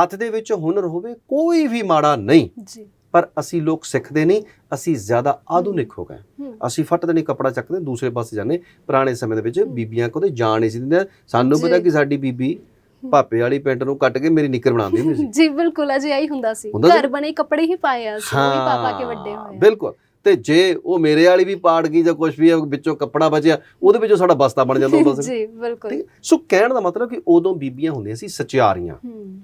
ਹੱਥ ਦੇ ਵਿੱਚ ਹੁਨਰ ਹੋਵੇ ਕੋਈ ਵੀ ਮਾੜਾ ਨਹੀਂ। ਜੀ। ਪਰ ਅਸੀਂ ਲੋਕ ਸਿੱਖਦੇ ਨਹੀਂ ਅਸੀਂ ਜ਼ਿਆਦਾ ਆਧੁਨਿਕ ਹੋ ਗਏ ਅਸੀਂ ਫੱਟ ਦੇ ਨਹੀਂ ਕੱਪੜਾ ਚੱਕਦੇ ਦੂਸਰੇ ਪਾਸੇ ਜਾਂਦੇ ਪੁਰਾਣੇ ਸਮੇਂ ਦੇ ਵਿੱਚ ਬੀਬੀਆਂ ਕੋਲ ਜਾਣ ਨਹੀਂ ਸੀ ਦਿੰਦੇ। ਸਾਨੂੰ। ਪਤਾ ਕਿ ਸਾਡੀ ਬੀਬੀ ਭਾਪੇ ਵਾਲੀ ਪੈਂਟ ਨੂੰ ਕੱਟ ਕੇ ਮੇਰੀ ਨਿੱਕਰ ਬਣਾਉਂਦੀ ਹੁੰਦੀ ਸੀ। ਜੀ ਬਿਲਕੁਲ ਅਜੇ ਆਈ ਹੁੰਦਾ ਸੀ। ਸੀ? ਘਰ ਬਣੇ ਕੱਪੜੇ ਹੀ ਪਾਏ ਆ ਵੀ ਪਾਪਾ ਕੇ ਵੱਡੇ ਹੋਏ। ਬਿਲਕੁਲ। ਤੇ ਜੇ ਉਹ ਮੇਰੇ ਵਾਲੀ ਵੀ ਪਾੜ ਗਈ ਜਾਂ ਕੁਝ ਵੀ ਵਿੱਚੋਂ ਕੱਪੜਾ ਬਚਿਆ ਉਹਦੇ ਵਿੱਚੋਂ ਸਾਡਾ ਬਸਤਾ ਬਣ ਜਾਂਦਾ ਹੁੰਦਾ ਸੀ। ਜੀ ਬਿਲਕੁਲ? ਸੋ ਕਹਿਣ ਦਾ ਮਤਲਬ ਕਿ ਉਦੋਂ ਬੀਬੀਆਂ ਹੁੰਦੀਆਂ ਸੀ ਸਚਿਆਰੀਆਂ। ਹੂੰ।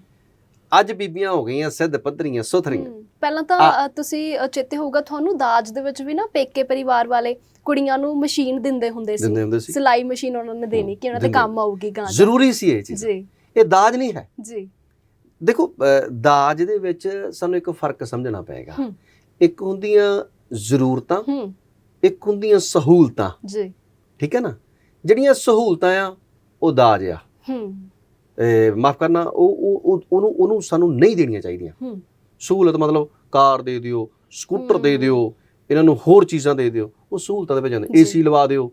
ਅੱਜ ਬੀਬੀਆਂ ਹੋ ਗਈਆਂ ਸਿੱਧ ਪੱਧਰੀਆਂ ਸੁਥਰੀਆਂ। ਪਹਿਲਾਂ ਤਾਂ ਤੁਸੀਂ ਚੇਤੇ ਹੋਊਗਾ ਤੁਹਾਨੂੰ ਦਾਜ ਦੇ ਵਿੱਚ ਵੀ ਨਾ ਪੇਕੇ ਪਰਿਵਾਰ ਵਾਲੇ ਕੁੜੀਆਂ ਨੂੰ ਮਸ਼ੀਨ ਦਿੰਦੇ ਹੁੰਦੇ ਸੀ। ਸਿਲਾਈ ਮਸ਼ੀਨ ਉਹਨਾਂ ਨੇ ਦੇਣੀ ਕਿ ਉਹਨਾਂ ਤੇ। ਕੰਮ ਆਊਗੀ ਗਾਂ ਦੀ। ਜ਼ਰੂਰੀ ਸੀ ਇਹ ਚੀਜ਼। ਜੀ। ਇਹ ਦਾਜ ਨਹੀਂ ਹੈ। ਜੀ। ਦੇਖੋ ਦਾਜ ਦੇ ਵਿੱਚ ਸਾਨੂੰ ਇੱਕ ਫ਼ਰਕ ਸਮਝਣਾ ਪਏਗਾ। ਇੱਕ ਹੁੰਦੀਆਂ ਜ਼ਰੂਰਤਾਂ ਹੂੰ। ਇੱਕ ਹੁੰਦੀਆਂ ਸਹੂਲਤਾਂ। ਜੀ। ਠੀਕ ਹੈ ਨਾ? ਜਿਹੜੀਆਂ ਸਹੂਲਤਾਂ ਆ ਉਹ ਦਾਜ ਆ। ਹੂੰ। ਮਾਫ ਕਰਨਾ ਉਹ ਉਹ- ਉਹ ਉਹਨੂੰ ਉਹਨੂੰ ਸਾਨੂੰ ਨਹੀਂ ਦੇਣੀਆਂ ਚਾਹੀਦੀਆਂ। ਸਹੂਲਤ ਮਤਲਬ ਕਾਰ ਦੇ ਦਿਓ ਸਕੂਟਰ ਦੇ। ਦਿਓ ਇਹਨਾਂ ਨੂੰ ਹੋਰ ਚੀਜ਼ਾਂ ਦੇ ਦਿਓ ਉਹ ਸਹੂਲਤਾਂ ਦੇ ਵਿੱਚ ਜਾਂਦੇ। ਏਸੀ ਲਵਾ ਦਿਓ।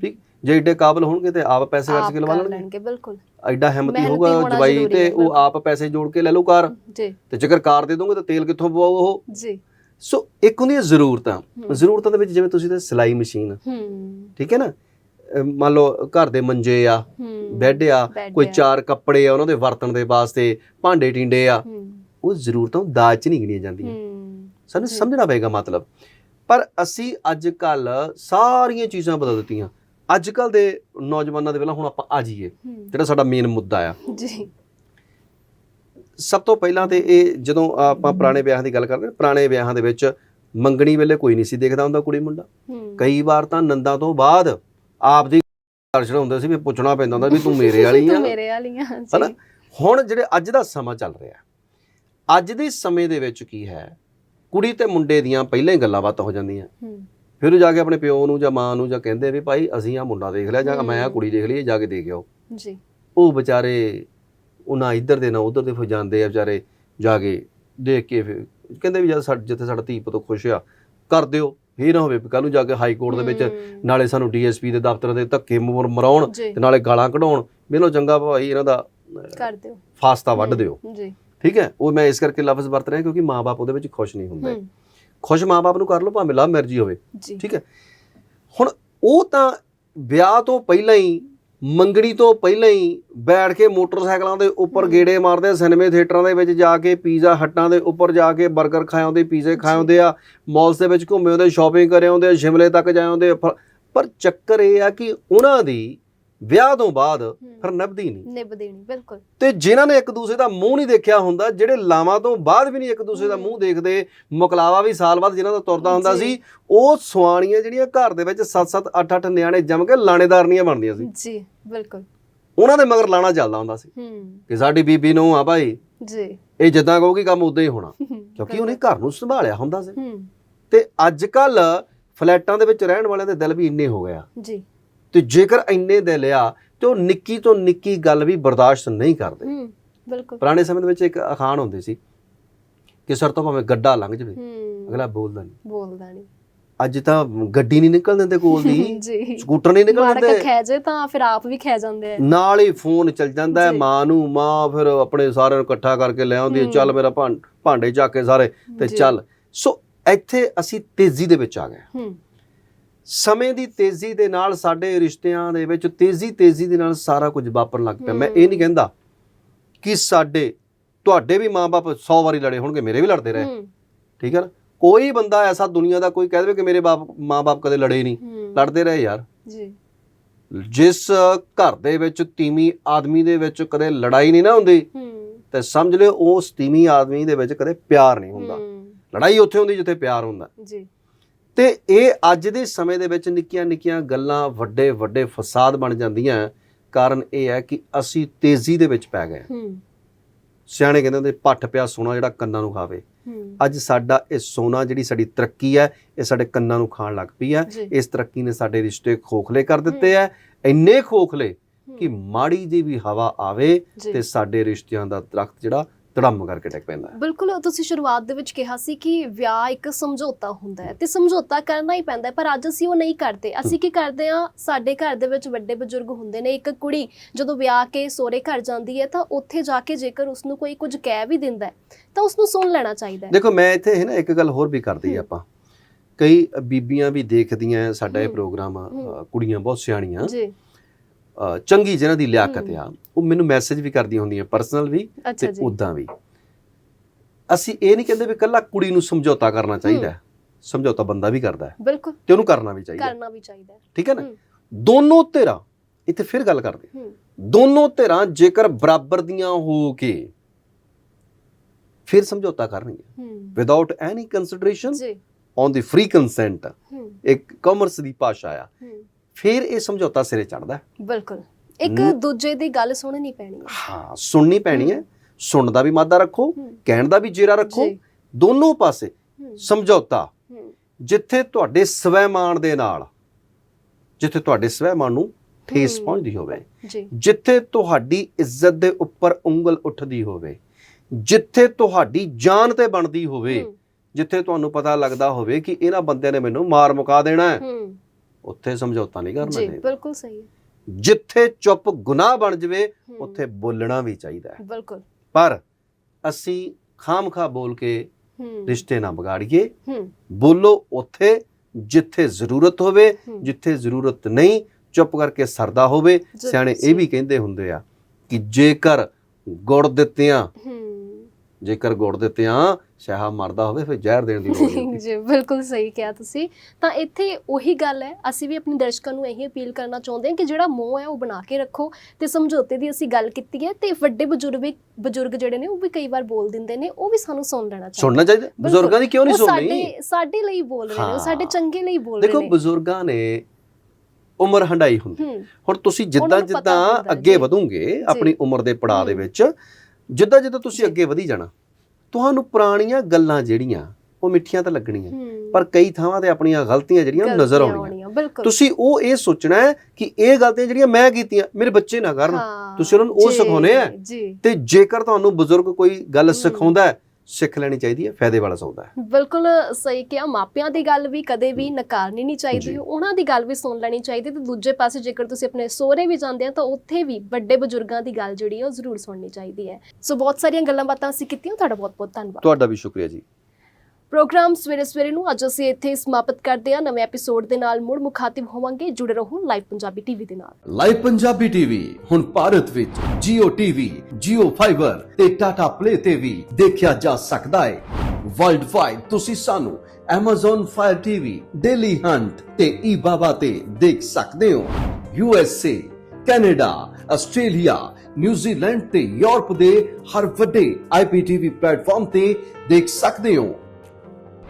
ਠੀਕ? ਜੇ ਏਡੇ ਕਾਬਲ ਹੋਣਗੇ ਤੇ ਆਪ ਪੈਸੇ ਖਰਚ ਕੇ ਲਵਾ ਲੈਣਗੇ? ਬਿਲਕੁਲ। ਐਡਾ ਹਿੰਮਤੀ ਹੋਊਗਾ ਜਵਾਈ ਤੇ ਉਹ। ਆਪ ਪੈਸੇ ਜੋੜ ਕੇ ਲੈ ਲਓ ਕਾਰ। ਜੀ। ਤੇ ਜੇਕਰ ਕਾਰ ਦੇ ਦੋਗੇ ਤਾਂ ਤੇਲ ਕਿੱਥੋਂ ਪਵਾਓ ਉਹ? ਜੀ। ਸੋ ਇੱਕ ਹੁੰਦੀਆਂ ਜ਼ਰੂਰਤਾਂ। ਜ਼ਰੂਰਤਾਂ ਦੇ ਵਿੱਚ ਜਿਵੇਂ ਤੁਸੀਂ ਤੇ ਸਿਲਾਈ ਮਸ਼ੀਨ ਹੂੰ। ਠੀਕ ਹੈ ਨਾ? ਮੰਨ ਲਓ ਘਰ ਦੇ ਮੰਜੇ ਆ ਬੈੱਡ ਆ ਕੋਈ। ਚਾਰ ਕੱਪੜੇ ਆ ਉਹਨਾਂ ਦੇ ਵਰਤਣ ਦੇ ਵਾਸਤੇ ਭਾਂਡੇ ਟਿੰਡੇ ਆ ਉਹ ਜ਼ਰੂਰਤਾਂ ਦਾਜ ਚ ਨਹੀਂ ਗਿਣੀਆਂ ਜਾਂਦੀਆਂ। ਸਾਨੂੰ। ਸਮਝਣਾ ਪਏਗਾ ਮਤਲਬ। ਪਰ ਅਸੀਂ ਅੱਜ ਕੱਲ ਸਾਰੀਆਂ ਚੀਜ਼ਾਂ ਬਦਲ ਦਿੱਤੀਆਂ। ਅੱਜ ਕੱਲ ਦੇ ਨੌਜਵਾਨਾਂ ਦੇ ਪਹਿਲਾਂ ਹੁਣ ਆਪਾਂ ਆ ਜਾਈਏ ਜਿਹੜਾ ਸਾਡਾ ਮੇਨ ਮੁੱਦਾ ਆ। ਜੀ। ਸਭ ਤੋਂ ਪਹਿਲਾਂ ਤੇ ਇਹ ਜਦੋਂ ਆਪਾਂ ਪੁਰਾਣੇ ਵਿਆਹਾਂ ਦੀ ਗੱਲ ਕਰਦੇ ਹਾਂ ਪੁਰਾਣੇ ਵਿਆਹਾਂ ਦੇ ਵਿੱਚ ਮੰਗਣੀ ਵੇਲੇ ਕੋਈ ਨਹੀਂ ਸੀ ਦੇਖਦਾ ਹੁੰਦਾ ਕੁੜੀ ਮੁੰਡਾ। ਕਈ ਵਾਰ ਤਾਂ ਨੰਦਾਂ ਤੋਂ ਬਾਅਦ ਆਪ ਦੀ ਗੱਲ ਚੜਾਉਂਦੇ ਸੀ ਵੀ ਪੁੱਛਣਾ ਪੈਂਦਾ ਹੁੰਦਾ ਵੀ ਤੂੰ ਮੇਰੇ ਵਾਲੀ ਤੂੰ ਆ। ਮੇਰੇ ਵਾਲੀਆਂ ਹਨਾ? ਜੀ ਹੁਣ ਜਿਹੜੇ ਅੱਜ ਦਾ ਸਮਾਂ ਚੱਲ ਰਿਹਾ ਅੱਜ ਦੇ ਸਮੇਂ ਦੇ ਵਿੱਚ ਕੀ ਹੈ? ਕੁੜੀ ਤੇ ਮੁੰਡੇ ਦੀਆਂ ਪਹਿਲਾਂ ਹੀ ਗੱਲਾਂ ਬਾਤਾਂ ਹੋ ਜਾਂਦੀਆਂ। ਫਿਰ ਜਾ ਕੇ ਆਪਣੇ ਪਿਓ ਨੂੰ ਜਾਂ ਮਾਂ ਨੂੰ ਜਾਂ ਕਹਿੰਦੇ ਵੀ ਭਾਈ ਅਸੀਂ ਆ ਮੁੰਡਾ ਦੇਖ ਲਿਆ ਜਾਂ ਮੈਂ ਆ। ਕੁੜੀ ਦੇਖ ਲਈ ਜਾ ਕੇ ਦੇਖ ਆਓ। ਜੀ। ਉਹ ਵਿਚਾਰੇ ਉਹਨਾਂ ਇੱਧਰ ਦੇ ਨਾ ਉੱਧਰ ਦੇ ਫਿਰ ਜਾਂਦੇ ਆ ਵਿਚਾਰੇ ਜਾ ਕੇ ਦੇਖ ਕੇ ਫਿਰ ਕਹਿੰਦੇ ਵੀ ਜਦ ਜਿੱਥੇ ਸਾਡਾ ਧੀ ਪੁੱਤ ਖੁਸ਼ ਆ ਕਰ ਦਿਓ। ਇਹ ਨਾ ਹੋਵੇ ਕੱਲ ਨੂੰ ਜਾ ਕੇ ਹਾਈ ਕੋਰਟ ਦੇ ਵਿੱਚ ਨਾਲੇ ਸਾਨੂੰ ਡੀਐਸਪੀ ਦੇ ਦਫ਼ਤਰ ਦੇ ਧੱਕੇ ਮਰ- ਮਰਾਉਣ ਤੇ ਨਾਲੇ ਗਾਲਾਂ ਕਢਾਉਣ। ਮੈਨੂੰ ਚੰਗਾ ਭਾਈ ਇਹਨਾਂ ਦਾ ਕਰ ਦਿਓ। ਫਾਸਤਾ ਵੱਢ ਦਿਓ। ਜੀ। ਠੀਕ ਹੈ? ਉਹ ਮੈਂ ਇਸ ਕਰਕੇ ਲਫ਼ਜ਼ ਵਰਤ ਰਿਹਾ ਕਿਉਂਕਿ ਮਾਪੇ ਉਹਦੇ ਵਿੱਚ ਖੁਸ਼ ਨਹੀਂ ਹੁੰਦੇ ਖੁਸ਼ ਮਾਪੇ ਨੂੰ ਕਰ ਲਓ ਭਾਵੇਂ ਲਵ ਮੈਰਿਜ ਹੋਵੇ ਠੀਕ ਹੈ? ਹੁਣ ਉਹ ਤਾਂ ਵਿਆਹ ਤੋਂ ਪਹਿਲਾਂ ਹੀ ਮੰਗਣੀ ਤੋਂ ਪਹਿਲਾਂ ਹੀ ਬੈਠ ਕੇ ਮੋਟਰਸਾਈਕਲਾਂ ਦੇ ਉੱਪਰ। ਗੇੜੇ ਮਾਰਦੇ ਆ, ਸਿਨੇਮੇ ਥੀਏਟਰਾਂ ਦੇ ਵਿੱਚ ਜਾ ਕੇ ਪੀਜ਼ਾ ਹੱਟਾਂ ਦੇ ਉੱਪਰ ਜਾ ਕੇ 버ਗਰ ਖਾਏ ਆਉਂਦੇ ਪੀਜ਼ੇ ਖਾਏ। ਆਉਂਦੇ ਆ ਮਾਲਸ ਦੇ ਵਿੱਚ ਘੁੰਮੇ ਆਉਂਦੇ ਸ਼ਾਪਿੰਗ ਕਰੇ ਆਉਂਦੇ ਆ, ਸ਼ਿਮਲੇ ਤੱਕ ਜਾਏ ਆਉਂਦੇ ਪਰ ਚੱਕਰ ਇਹ ਆ ਕਿ ਉਹਨਾਂ ਦੀ ਵਿਆਹ ਤੋਂ ਬਾਅਦ ਫਿਰ ਨਿਭਦੀ ਨਹੀਂ। ਨਿਭ ਦੇਣੀ ਬਿਲਕੁਲ। ਤੇ ਜਿਨ੍ਹਾਂ ਨੇ ਇੱਕ ਦੂਸਰੇ ਦਾ ਮੂੰਹ ਨਹੀਂ ਦੇਖਿਆ ਹੁੰਦਾ ਜਿਹੜੇ ਲਾਵਾਂ ਤੋਂ ਬਾਅਦ ਵੀ ਨਹੀਂ ਇੱਕ ਦੂਸਰੇ ਦਾ। ਮੂੰਹ ਦੇਖਦੇ ਮੁਕਲਾਵਾ ਵੀ ਸਾਲ ਬਾਅਦ ਜਿਨ੍ਹਾਂ ਦਾ ਤੁਰਦਾ ਹੁੰਦਾ। ਸੀ ਉਹ ਸੁਆਣੀਆਂ ਜਿਹੜੀਆਂ ਘਰ ਦੇ ਵਿੱਚ 7-7 8-8 ਨਿਆਣੇ ਜੰਮ ਕੇ ਲਾਣੇਦਾਰਨੀਆਂ ਬਣਦੀਆਂ ਸੀ। ਜੀ ਬਿਲਕੁਲ। ਉਹਨਾਂ ਦੇ ਮਗਰ ਲਾਣਾ ਚੱਲਦਾ ਹੁੰਦਾ ਸੀ। ਹੂੰ। ਕਿ ਸਾਡੀ ਬੀਬੀ ਨੂੰ ਆ ਭਾਈ ਜੀ। ਇਹ ਜਿੱਦਾਂ ਕਹੂਗੀ ਕੰਮ ਉਦਾਂ ਹੀ ਹੋਣਾ। ਕਿਉਂਕਿ ਉਹਨੇ ਘਰ ਨੂੰ ਸੰਭਾਲਿਆ ਹੁੰਦਾ ਸੀ। ਹੂੰ। ਤੇ ਅੱਜ ਕੱਲ ਫਲੈਟਾਂ ਦੇ ਵਿੱਚ ਰਹਿਣ ਵਾਲਿਆਂ ਦੇ ਦਿਲ ਵੀ ਇੰਨੇ ਹੋ ਗਏ ਆ। ਜੀ। ਤੇ ਜੇਕਰ ਇੰਨੇ ਦਿਲ ਆ ਤੇ ਉਹ ਨਿੱਕੀ ਤੋਂ ਨਿੱਕੀ ਗੱਲ ਵੀ ਬਰਦਾਸ਼ਤ ਨਹੀਂ ਕਰਦੇ। ਹੂੰ ਬਿਲਕੁਲ। ਪੁਰਾਣੇ ਸਮੇਂ ਦੇ ਵਿੱਚ ਇੱਕ ਅਖਾਣ ਹੁੰਦੀ ਸੀ ਕਿ ਸਰ ਤੋਂ ਭਾਵੇਂ ਗੱਡਾ ਲੰਘ ਜਾਵੇ ਹੂੰ। ਅਗਲਾ ਬੋਲਦਾ ਨਹੀਂ। ਬੋਲਦਾ ਨਹੀਂ। ਅੱਜ ਤਾਂ ਗੱਡੀ ਨਹੀਂ ਨਿਕਲ ਦਿੰਦੇ ਕੋਲ ਦੀ ਸਕੂਟਰ ਨਹੀਂ ਨਿਕਲ ਦਿੰਦੇ। ਖਹਿ ਜੇ ਤਾਂ ਫਿਰ ਆਪ ਵੀ ਖਹਿ ਜਾਂਦੇ ਆ। ਨਾਲ ਹੀ ਫੋਨ ਚੱਲ ਜਾਂਦਾ ਹੈ। ਮਾਂ ਨੂੰ ਮਾਂ ਫਿਰ ਆਪਣੇ ਸਾਰਿਆਂ ਨੂੰ ਇਕੱਠਾ ਕਰਕੇ ਲੈ ਆਉਂਦੀ। ਚੱਲ ਮੇਰਾ ਭਾਂਡੇ ਚੱਕ ਕੇ ਸਾਰੇ ਤੇ। ਚੱਲ। ਸੋ ਇੱਥੇ ਅਸੀਂ ਤੇਜ਼ੀ ਦੇ ਵਿੱਚ ਆ ਗਏ ਹੂੰ। ਸਮੇਂ ਦੀ ਤੇਜ਼ੀ ਦੇ ਨਾਲ ਸਾਡੇ ਰਿਸ਼ਤਿਆਂ ਦੇ ਵਿੱਚ ਤੇਜ਼ੀ ਤੇਜ਼ੀ ਦੇ ਨਾਲ ਸਾਰਾ ਕੁਝ ਵਾਪਰਨ ਲੱਗ ਪਿਆ। ਮੈਂ ਇਹ ਨਹੀਂ ਕਹਿੰਦਾ ਕਿ ਸਾਡੇ ਤੁਹਾਡੇ ਵੀ ਮਾਪੇ 100 ਵਾਰੀ ਲੜੇ ਹੋਣਗੇ ਮੇਰੇ ਵੀ ਲੜਦੇ ਰਹੇ। ਠੀਕ ਹੈ ਨਾ? ਕੋਈ ਬੰਦਾ ਐਸਾ ਦੁਨੀਆ ਦਾ ਕੋਈ ਕਹਿ ਦੇਵੇ ਕਿ ਮੇਰੇ ਬਾਪ ਮਾਪੇ ਕਦੇ ਲੜੇ ਨਹੀਂ। ਲੜਦੇ ਰਹੇ ਯਾਰ। ਜੀ। ਜਿਸ ਘਰ ਦੇ ਵਿੱਚ ਤੀਵੀਂ ਆਦਮੀ ਦੇ ਵਿੱਚ ਕਦੇ ਲੜਾਈ ਨਹੀਂ ਨਾ ਹੁੰਦੀ ਤੇ ਸਮਝ ਲਿਓ ਉਸ ਤੀਵੀਂ ਆਦਮੀ ਦੇ ਵਿੱਚ ਕਦੇ ਪਿਆਰ ਨਹੀਂ ਹੁੰਦਾ। ਲੜਾਈ ਉੱਥੇ ਹੁੰਦੀ ਜਿੱਥੇ ਪਿਆਰ ਹੁੰਦਾ। ਜੀ। ਤੇ ਇਹ ਅੱਜ ਦੇ ਸਮੇਂ ਦੇ ਵਿੱਚ ਨਿੱਕੀਆਂ ਨਿੱਕੀਆਂ ਗੱਲਾਂ ਵੱਡੇ ਵੱਡੇ ਫਸਾਦ ਬਣ ਜਾਂਦੀਆਂ ਕਾਰਨ ਇਹ ਹੈ ਕਿ ਅਸੀਂ ਤੇਜ਼ੀ ਦੇ ਵਿੱਚ ਪੈ ਗਏ ਹੂੰ। ਸਿਆਣੇ ਕਹਿੰਦੇ ਹੁੰਦੇ ਪੱਠ ਪਿਆ ਸੋਨਾ ਜਿਹੜਾ ਕੰਨਾਂ ਨੂੰ ਖਾਵੇ। ਅੱਜ ਸਾਡਾ ਇਹ ਸੋਨਾ ਜਿਹੜੀ ਸਾਡੀ ਤਰੱਕੀ ਹੈ ਇਹ ਸਾਡੇ ਕੰਨਾਂ ਨੂੰ ਖਾਣ ਲੱਗ ਪਈ ਹੈ। ਇਸ ਤਰੱਕੀ ਨੇ ਸਾਡੇ ਰਿਸ਼ਤੇ ਖੋਖਲੇ ਕਰ ਦਿੱਤੇ ਹੈ। ਇੰਨੇ ਖੋਖਲੇ ਕਿ ਮਾੜੀ ਜੀ ਵੀ ਹਵਾ ਆਵੇ ਤੇ ਸਾਡੇ ਰਿਸ਼ਤਿਆਂ ਦਾ ਦਰਖਤ ਜਿਹੜਾ ਧੜਮ ਕਰਕੇ ਟਿਕ ਪੈਂਦਾ ਹੈ। ਬਿਲਕੁਲ ਤੁਸੀਂ ਸ਼ੁਰੂਆਤ ਦੇ ਵਿੱਚ ਕਿਹਾ ਸੀ ਕਿ ਵਿਆਹ ਇੱਕ ਸਮਝੌਤਾ ਹੁੰਦਾ ਹੈ ਤੇ ਸਮਝੌਤਾ ਕਰਨਾ ਹੀ ਪੈਂਦਾ ਹੈ ਪਰ ਅੱਜ ਅਸੀਂ ਉਹ ਨਹੀਂ ਕਰਦੇ। ਅਸੀਂ ਕੀ ਕਰਦੇ ਆ ਸਾਡੇ ਘਰ ਦੇ ਵਿੱਚ ਵੱਡੇ ਬਜ਼ੁਰਗ ਹੁੰਦੇ ਨੇ ਇੱਕ ਕੁੜੀ ਜਦੋਂ ਵਿਆਹ ਕੇ ਸੋਹਰੇ ਘਰ ਜਾਂਦੀ ਹੈ ਤਾਂ ਉੱਥੇ ਜਾ ਕੇ ਜੇਕਰ ਉਸ ਨੂੰ ਕੋਈ ਕੁਝ ਕਹਿ ਵੀ ਦਿੰਦਾ ਹੈ ਤਾਂ ਉਸ ਨੂੰ ਸੁਣ ਲੈਣਾ ਚਾਹੀਦਾ ਹੈ। ਦੇਖੋ ਮੈਂ ਇੱਥੇ ਹੈ ਨਾ ਇੱਕ ਗੱਲ ਹੋਰ ਵੀ ਕਰਦੀ। ਆਪਾਂ। ਕਈ ਬੀਬੀਆਂ ਵੀ ਦੇਖਦੀਆਂ ਸਾਡਾ ਇਹ। ਪ੍ਰੋਗਰਾਮ। ਕੁੜੀਆਂ ਬਹੁਤ ਸਿਆਣੀਆਂ। ਜੀ। ਚੰਗੀ ਜਿਹਨਾਂ ਦੀ ਲਿਆਕਤ। ਆ। ਉਹ ਮੈਨੂੰ ਮੈਸੇਜ ਵੀ ਕਰਦੀਆਂ ਹੁੰਦੀਆਂ ਪਰਸਨਲ ਵੀ ਤੇ ਉਦਾਂ ਵੀ। ਅਸੀਂ ਇਹ ਨਹੀਂ ਕਹਿੰਦੇ ਵੀ ਕੱਲਾ ਕੁੜੀ ਨੂੰ ਸਮਝੌਤਾ ਕਰਨਾ ਚਾਹੀਦਾ ਸਮਝੌਤਾ ਬੰਦਾ ਵੀ ਕਰਦਾ ਹੈ ਬਿਲਕੁਲ। ਤੇ ਉਹਨੂੰ ਕਰਨਾ ਵੀ ਚਾਹੀਦਾ। ਕਰਨਾ ਵੀ ਚਾਹੀਦਾ ਠੀਕ ਹੈ ਨਾ। ਦੋਨੋਂ ਧਿਰਾਂ ਇੱਥੇ ਫਿਰ ਗੱਲ ਕਰਦੇ ਦੋਨੋਂ ਧਿਰਾਂ ਜੇਕਰ ਬਰਾਬਰ ਦੀਆਂ ਹੋ ਕੇ ਫਿਰ ਸਮਝੌਤਾ ਕਰਨਗੀਆਂ। ਹੂੰ। ਵਿਦਆਊਟ ਐਨੀ ਕੰਸੀਡਰੇਸ਼ਨ ਜੀ। ਔਨ ਦੀ ਫ੍ਰੀ ਕੰਸੈਂਟ ਇੱਕ ਕਾਮਰਸ ਦੀ ਭਾਸ਼ਾ ਆ। ਫਿਰ ਇਹ ਸਮਝੌਤਾ ਸਿਰੇ ਚੜਦਾ ਬਿਲਕੁਲ। ਇੱਕ। ਦੂਜੇ ਦੀ ਗੱਲ ਸੁਣਨੀ ਪੈਣੀ ਹੈ। ਹਾਂ ਸੁਣਨੀ ਪੈਣੀ ਹੈ। ਸੁਣਨ ਦਾ ਵੀ ਮਾਦਾ ਰੱਖੋ ਕਹਿਣ ਦਾ ਵੀ ਜੇਰਾ ਰੱਖੋ। ਦੋਨੋਂ ਪਾਸੇ ਸਮਝੌਤਾ। ਜਿੱਥੇ ਤੁਹਾਡੇ ਸਵੈਮਾਨ ਦੇ ਨਾਲ ਜਿੱਥੇ ਤੁਹਾਡੇ ਸਵੈਮਾਨ ਨੂੰ ਠੇਸ। ਪਹੁੰਚਦੀ ਹੋਵੇ। ਜਿੱਥੇ ਤੁਹਾਡੀ ਇੱਜ਼ਤ ਦੇ ਉੱਪਰ ਉਂਗਲ ਉੱਠਦੀ ਹੋਵੇ। ਜਿੱਥੇ ਤੁਹਾਡੀ ਜਾਨ ਤੇ ਬਣਦੀ ਹੋਵੇ। ਜਿੱਥੇ ਤੁਹਾਨੂੰ ਪਤਾ ਲੱਗਦਾ ਹੋਵੇ ਕਿ ਇਹਨਾਂ ਬੰਦਿਆਂ ਨੇ ਮੈਨੂੰ ਮਾਰ ਮੁਕਾ ਦੇਣਾ ਹੈ। ਉੱਥੇ ਸਮਝੌਤਾ ਨਹੀਂ ਕਰਨਾ ਜੀ ਬਿਲਕੁਲ ਸਹੀ ਹੈ। ਜਿੱਥੇ ਚੁੱਪ ਗੁਨਾਹ ਬਣ ਜਵੇ ਉੱਥੇ ਬੋਲਣਾ ਵੀ ਚਾਹੀਦਾ ਹੈ। ਬਿਲਕੁਲ। ਪਰ ਅਸੀਂ ਖਾਮਖਾ ਬੋਲ ਕੇ ਰਿਸ਼ਤੇ ਨਾ ਵਿਗਾੜੀਏ। ਹੂੰ। ਬੋਲੋ ਉੱਥੇ ਜਿੱਥੇ ਜ਼ਰੂਰਤ ਹੋਵੇ ਜਿੱਥੇ ਜ਼ਰੂਰਤ ਨਹੀਂ ਚੁੱਪ ਕਰਕੇ ਸਰਦਾ ਹੋਵੇ। ਸਿਆਣੇ। ਇਹ ਵੀ ਕਹਿੰਦੇ ਹੁੰਦੇ ਆ ਕਿ ਜੇਕਰ ਗੁੜ ਦਿੱਤਿਆਂ ਜੇਕਰ ਗੁੜ ਦਿੱਤਿਆਂ ਸ਼ਾਹ ਮਰਦਾ ਹੋਵੇ ਫਿਰ ਜ਼ਹਿਰ ਦੇਣ ਦੀ ਲੋੜ ਨਹੀਂ ਜੀ ਬਿਲਕੁਲ ਸਹੀ ਕਿਹਾ ਤੁਸੀਂ ਤਾਂ ਇੱਥੇ ਉਹੀ ਗੱਲ ਹੈ ਅਸੀਂ ਵੀ ਆਪਣੇ ਦਰਸ਼ਕਾਂ ਨੂੰ ਇਹੀ ਅਪੀਲ ਕਰਨਾ ਚਾਹੁੰਦੇ ਹਾਂ ਕਿ ਜਿਹੜਾ ਮੋਹ ਹੈ ਉਹ ਬਣਾ ਕੇ ਰੱਖੋ ਤੇ ਸਮਝੌਤੇ ਦੀ ਅਸੀਂ ਗੱਲ ਕੀਤੀ ਹੈ ਤੇ ਵੱਡੇ ਬਜ਼ੁਰਗ ਵੀ ਬਜ਼ੁਰਗ ਜਿਹੜੇ ਨੇ ਉਹ ਵੀ ਕਈ ਵਾਰ ਬੋਲ ਦਿੰਦੇ ਨੇ ਉਹ ਵੀ ਸਾਨੂੰ ਸੁਣ ਲੈਣਾ ਚਾਹੀਦਾ ਸੁਣਨਾ ਚਾਹੀਦਾ। ਬਜ਼ੁਰਗਾਂ ਦੀ ਕਿਉਂ ਨਹੀਂ ਸੁਣਨੀ ਸਾਡੇ ਸਾਡੇ ਲਈ ਬੋਲ ਰਹੇ ਨੇ ਉਹ। ਸਾਡੇ ਚੰਗੇ ਲਈ ਬੋਲ ਰਹੇ ਦੇਖੋ ਨੇ ਬਜ਼ੁਰਗਾਂ ਨੇ ਉਮਰ ਹੰਡਾਈ ਹੁੰਦੀ ਹੁਣ ਤੁਸੀਂ ਜਿੱਦਾਂ ਜਿੱਦਾਂ ਅੱਗੇ। ਵਧੋਗੇ ਆਪਣੀ ਉਮਰ ਦੇ ਪੜਾਅ ਦੇ। ਵਿੱਚ ਜਿੱਦਾਂ ਜਿੱਦਾਂ ਤੁਸੀਂ। ਅੱਗੇ ਵਧੀ ਜਾਣਾ ਤੁਹਾਨੂੰ ਪੁਰਾਣੀਆਂ ਗੱਲਾਂ ਜਿਹੜੀਆਂ ਉਹ ਮਿੱਠੀਆਂ ਤਾਂ ਲੱਗਣੀਆਂ। ਪਰ ਕਈ ਥਾਵਾਂ ਤੇ ਆਪਣੀਆਂ ਗਲਤੀਆਂ ਜਿਹੜੀਆਂ ਉਹ ਨਜ਼ਰ ਆਉਣੀਆਂ। ਬਿਲਕੁਲ। ਤੁਸੀਂ ਉਹ ਇਹ ਸੋਚਣਾ ਹੈ ਕਿ ਇਹ ਗਲਤੀਆਂ ਜਿਹੜੀਆਂ ਮੈਂ ਕੀਤੀਆਂ ਮੇਰੇ ਬੱਚੇ ਨਾ ਕਰਨ। ਤੁਸੀਂ ਉਹਨਾਂ ਨੂੰ ਉਹ ਸਿਖਾਉਣੇ ਆ। ਤੇ ਜੇਕਰ ਤੁਹਾਨੂੰ ਬਜ਼ੁਰਗ ਕੋਈ ਗੱਲ। ਸਿਖਾਉਂਦਾ ਹੈ ਸਿੱਖ ਲੈਣੀ ਚਾਹੀਦੀ ਹੈ ਫਾਇਦੇ ਵਾਲਾ ਸੌਦਾ ਹੈ। ਬਿਲਕੁਲ ਸਹੀ ਕਿਹਾ। ਮਾਪਿਆਂ ਦੀ ਗੱਲ ਵੀ ਕਦੇ ਵੀ ਨਕਾਰਨੀ ਨਹੀਂ। ਚਾਹੀਦੀ। ਉਹਨਾਂ ਦੀ ਗੱਲ ਵੀ ਸੁਣ ਲੈਣੀ ਚਾਹੀਦੀ ਤੇ ਦੂਜੇ ਪਾਸੇ ਜੇਕਰ ਤੁਸੀਂ ਆਪਣੇ ਸਹੁਰੇ ਵੀ ਜਾਂਦੇ ਆ ਤਾਂ ਉੱਥੇ ਵੀ ਵੱਡੇ ਬਜ਼ੁਰਗਾਂ ਦੀ ਗੱਲ ਜਿਹੜੀ ਹੈ ਉਹ ਜ਼ਰੂਰ ਸੁਣਨੀ ਚਾਹੀਦੀ ਹੈ। ਸੋ ਬਹੁਤ ਸਾਰੀਆਂ ਗੱਲਾਂ ਬਾਤਾਂ ਅਸੀਂ ਕੀਤੀਆਂ। ਤੁਹਾਡਾ ਬਹੁਤ ਬਹੁਤ ਧੰਨਵਾਦ। ਤੁਹਾਡਾ ਵੀ ਸ਼ੁਕਰੀਆ ਜੀ। ਪ੍ਰੋਗਰਾਮ ਸਵੇਰੇ ਸਵੇਰੇ ਨੂੰ ਅੱਜ ਅਸੀਂ ਇੱਥੇ ਸਮਾਪਤ ਕਰਦੇ ਹਾਂ। ਨਵੇਂ ਐਪੀਸੋਡ ਦੇ ਨਾਲ ਮੁੜ ਮੁਖਾਤਿਬ ਹੋਵਾਂਗੇ। ਜੁੜੇ ਰਹੋ ਲਾਈਵ ਪੰਜਾਬੀ ਟੀਵੀ ਦੇ ਨਾਲ। ਲਾਈਵ ਪੰਜਾਬੀ ਟੀਵੀ ਹੁਣ ਭਾਰਤ ਵਿੱਚ Jio TV, Jio Fiber ਤੇ Tata Play ਤੇ ਵੀ ਦੇਖਿਆ ਜਾ ਸਕਦਾ ਹੈ। ਵਰਲਡ ਵਾਈਡ ਤੁਸੀਂ ਸਾਨੂੰ Amazon Fire TV, Daily Hunt ਤੇ eBaba ਤੇ ਦੇਖ ਸਕਦੇ ਹੋ। USA, Canada, Australia, New Zealand ਤੇ ਯੂਰਪ ਦੇ ਹਰ ਵੱਡੇ IPTV ਪਲੇਟਫਾਰਮ ਤੇ ਦੇਖ ਸਕਦੇ ਹੋ।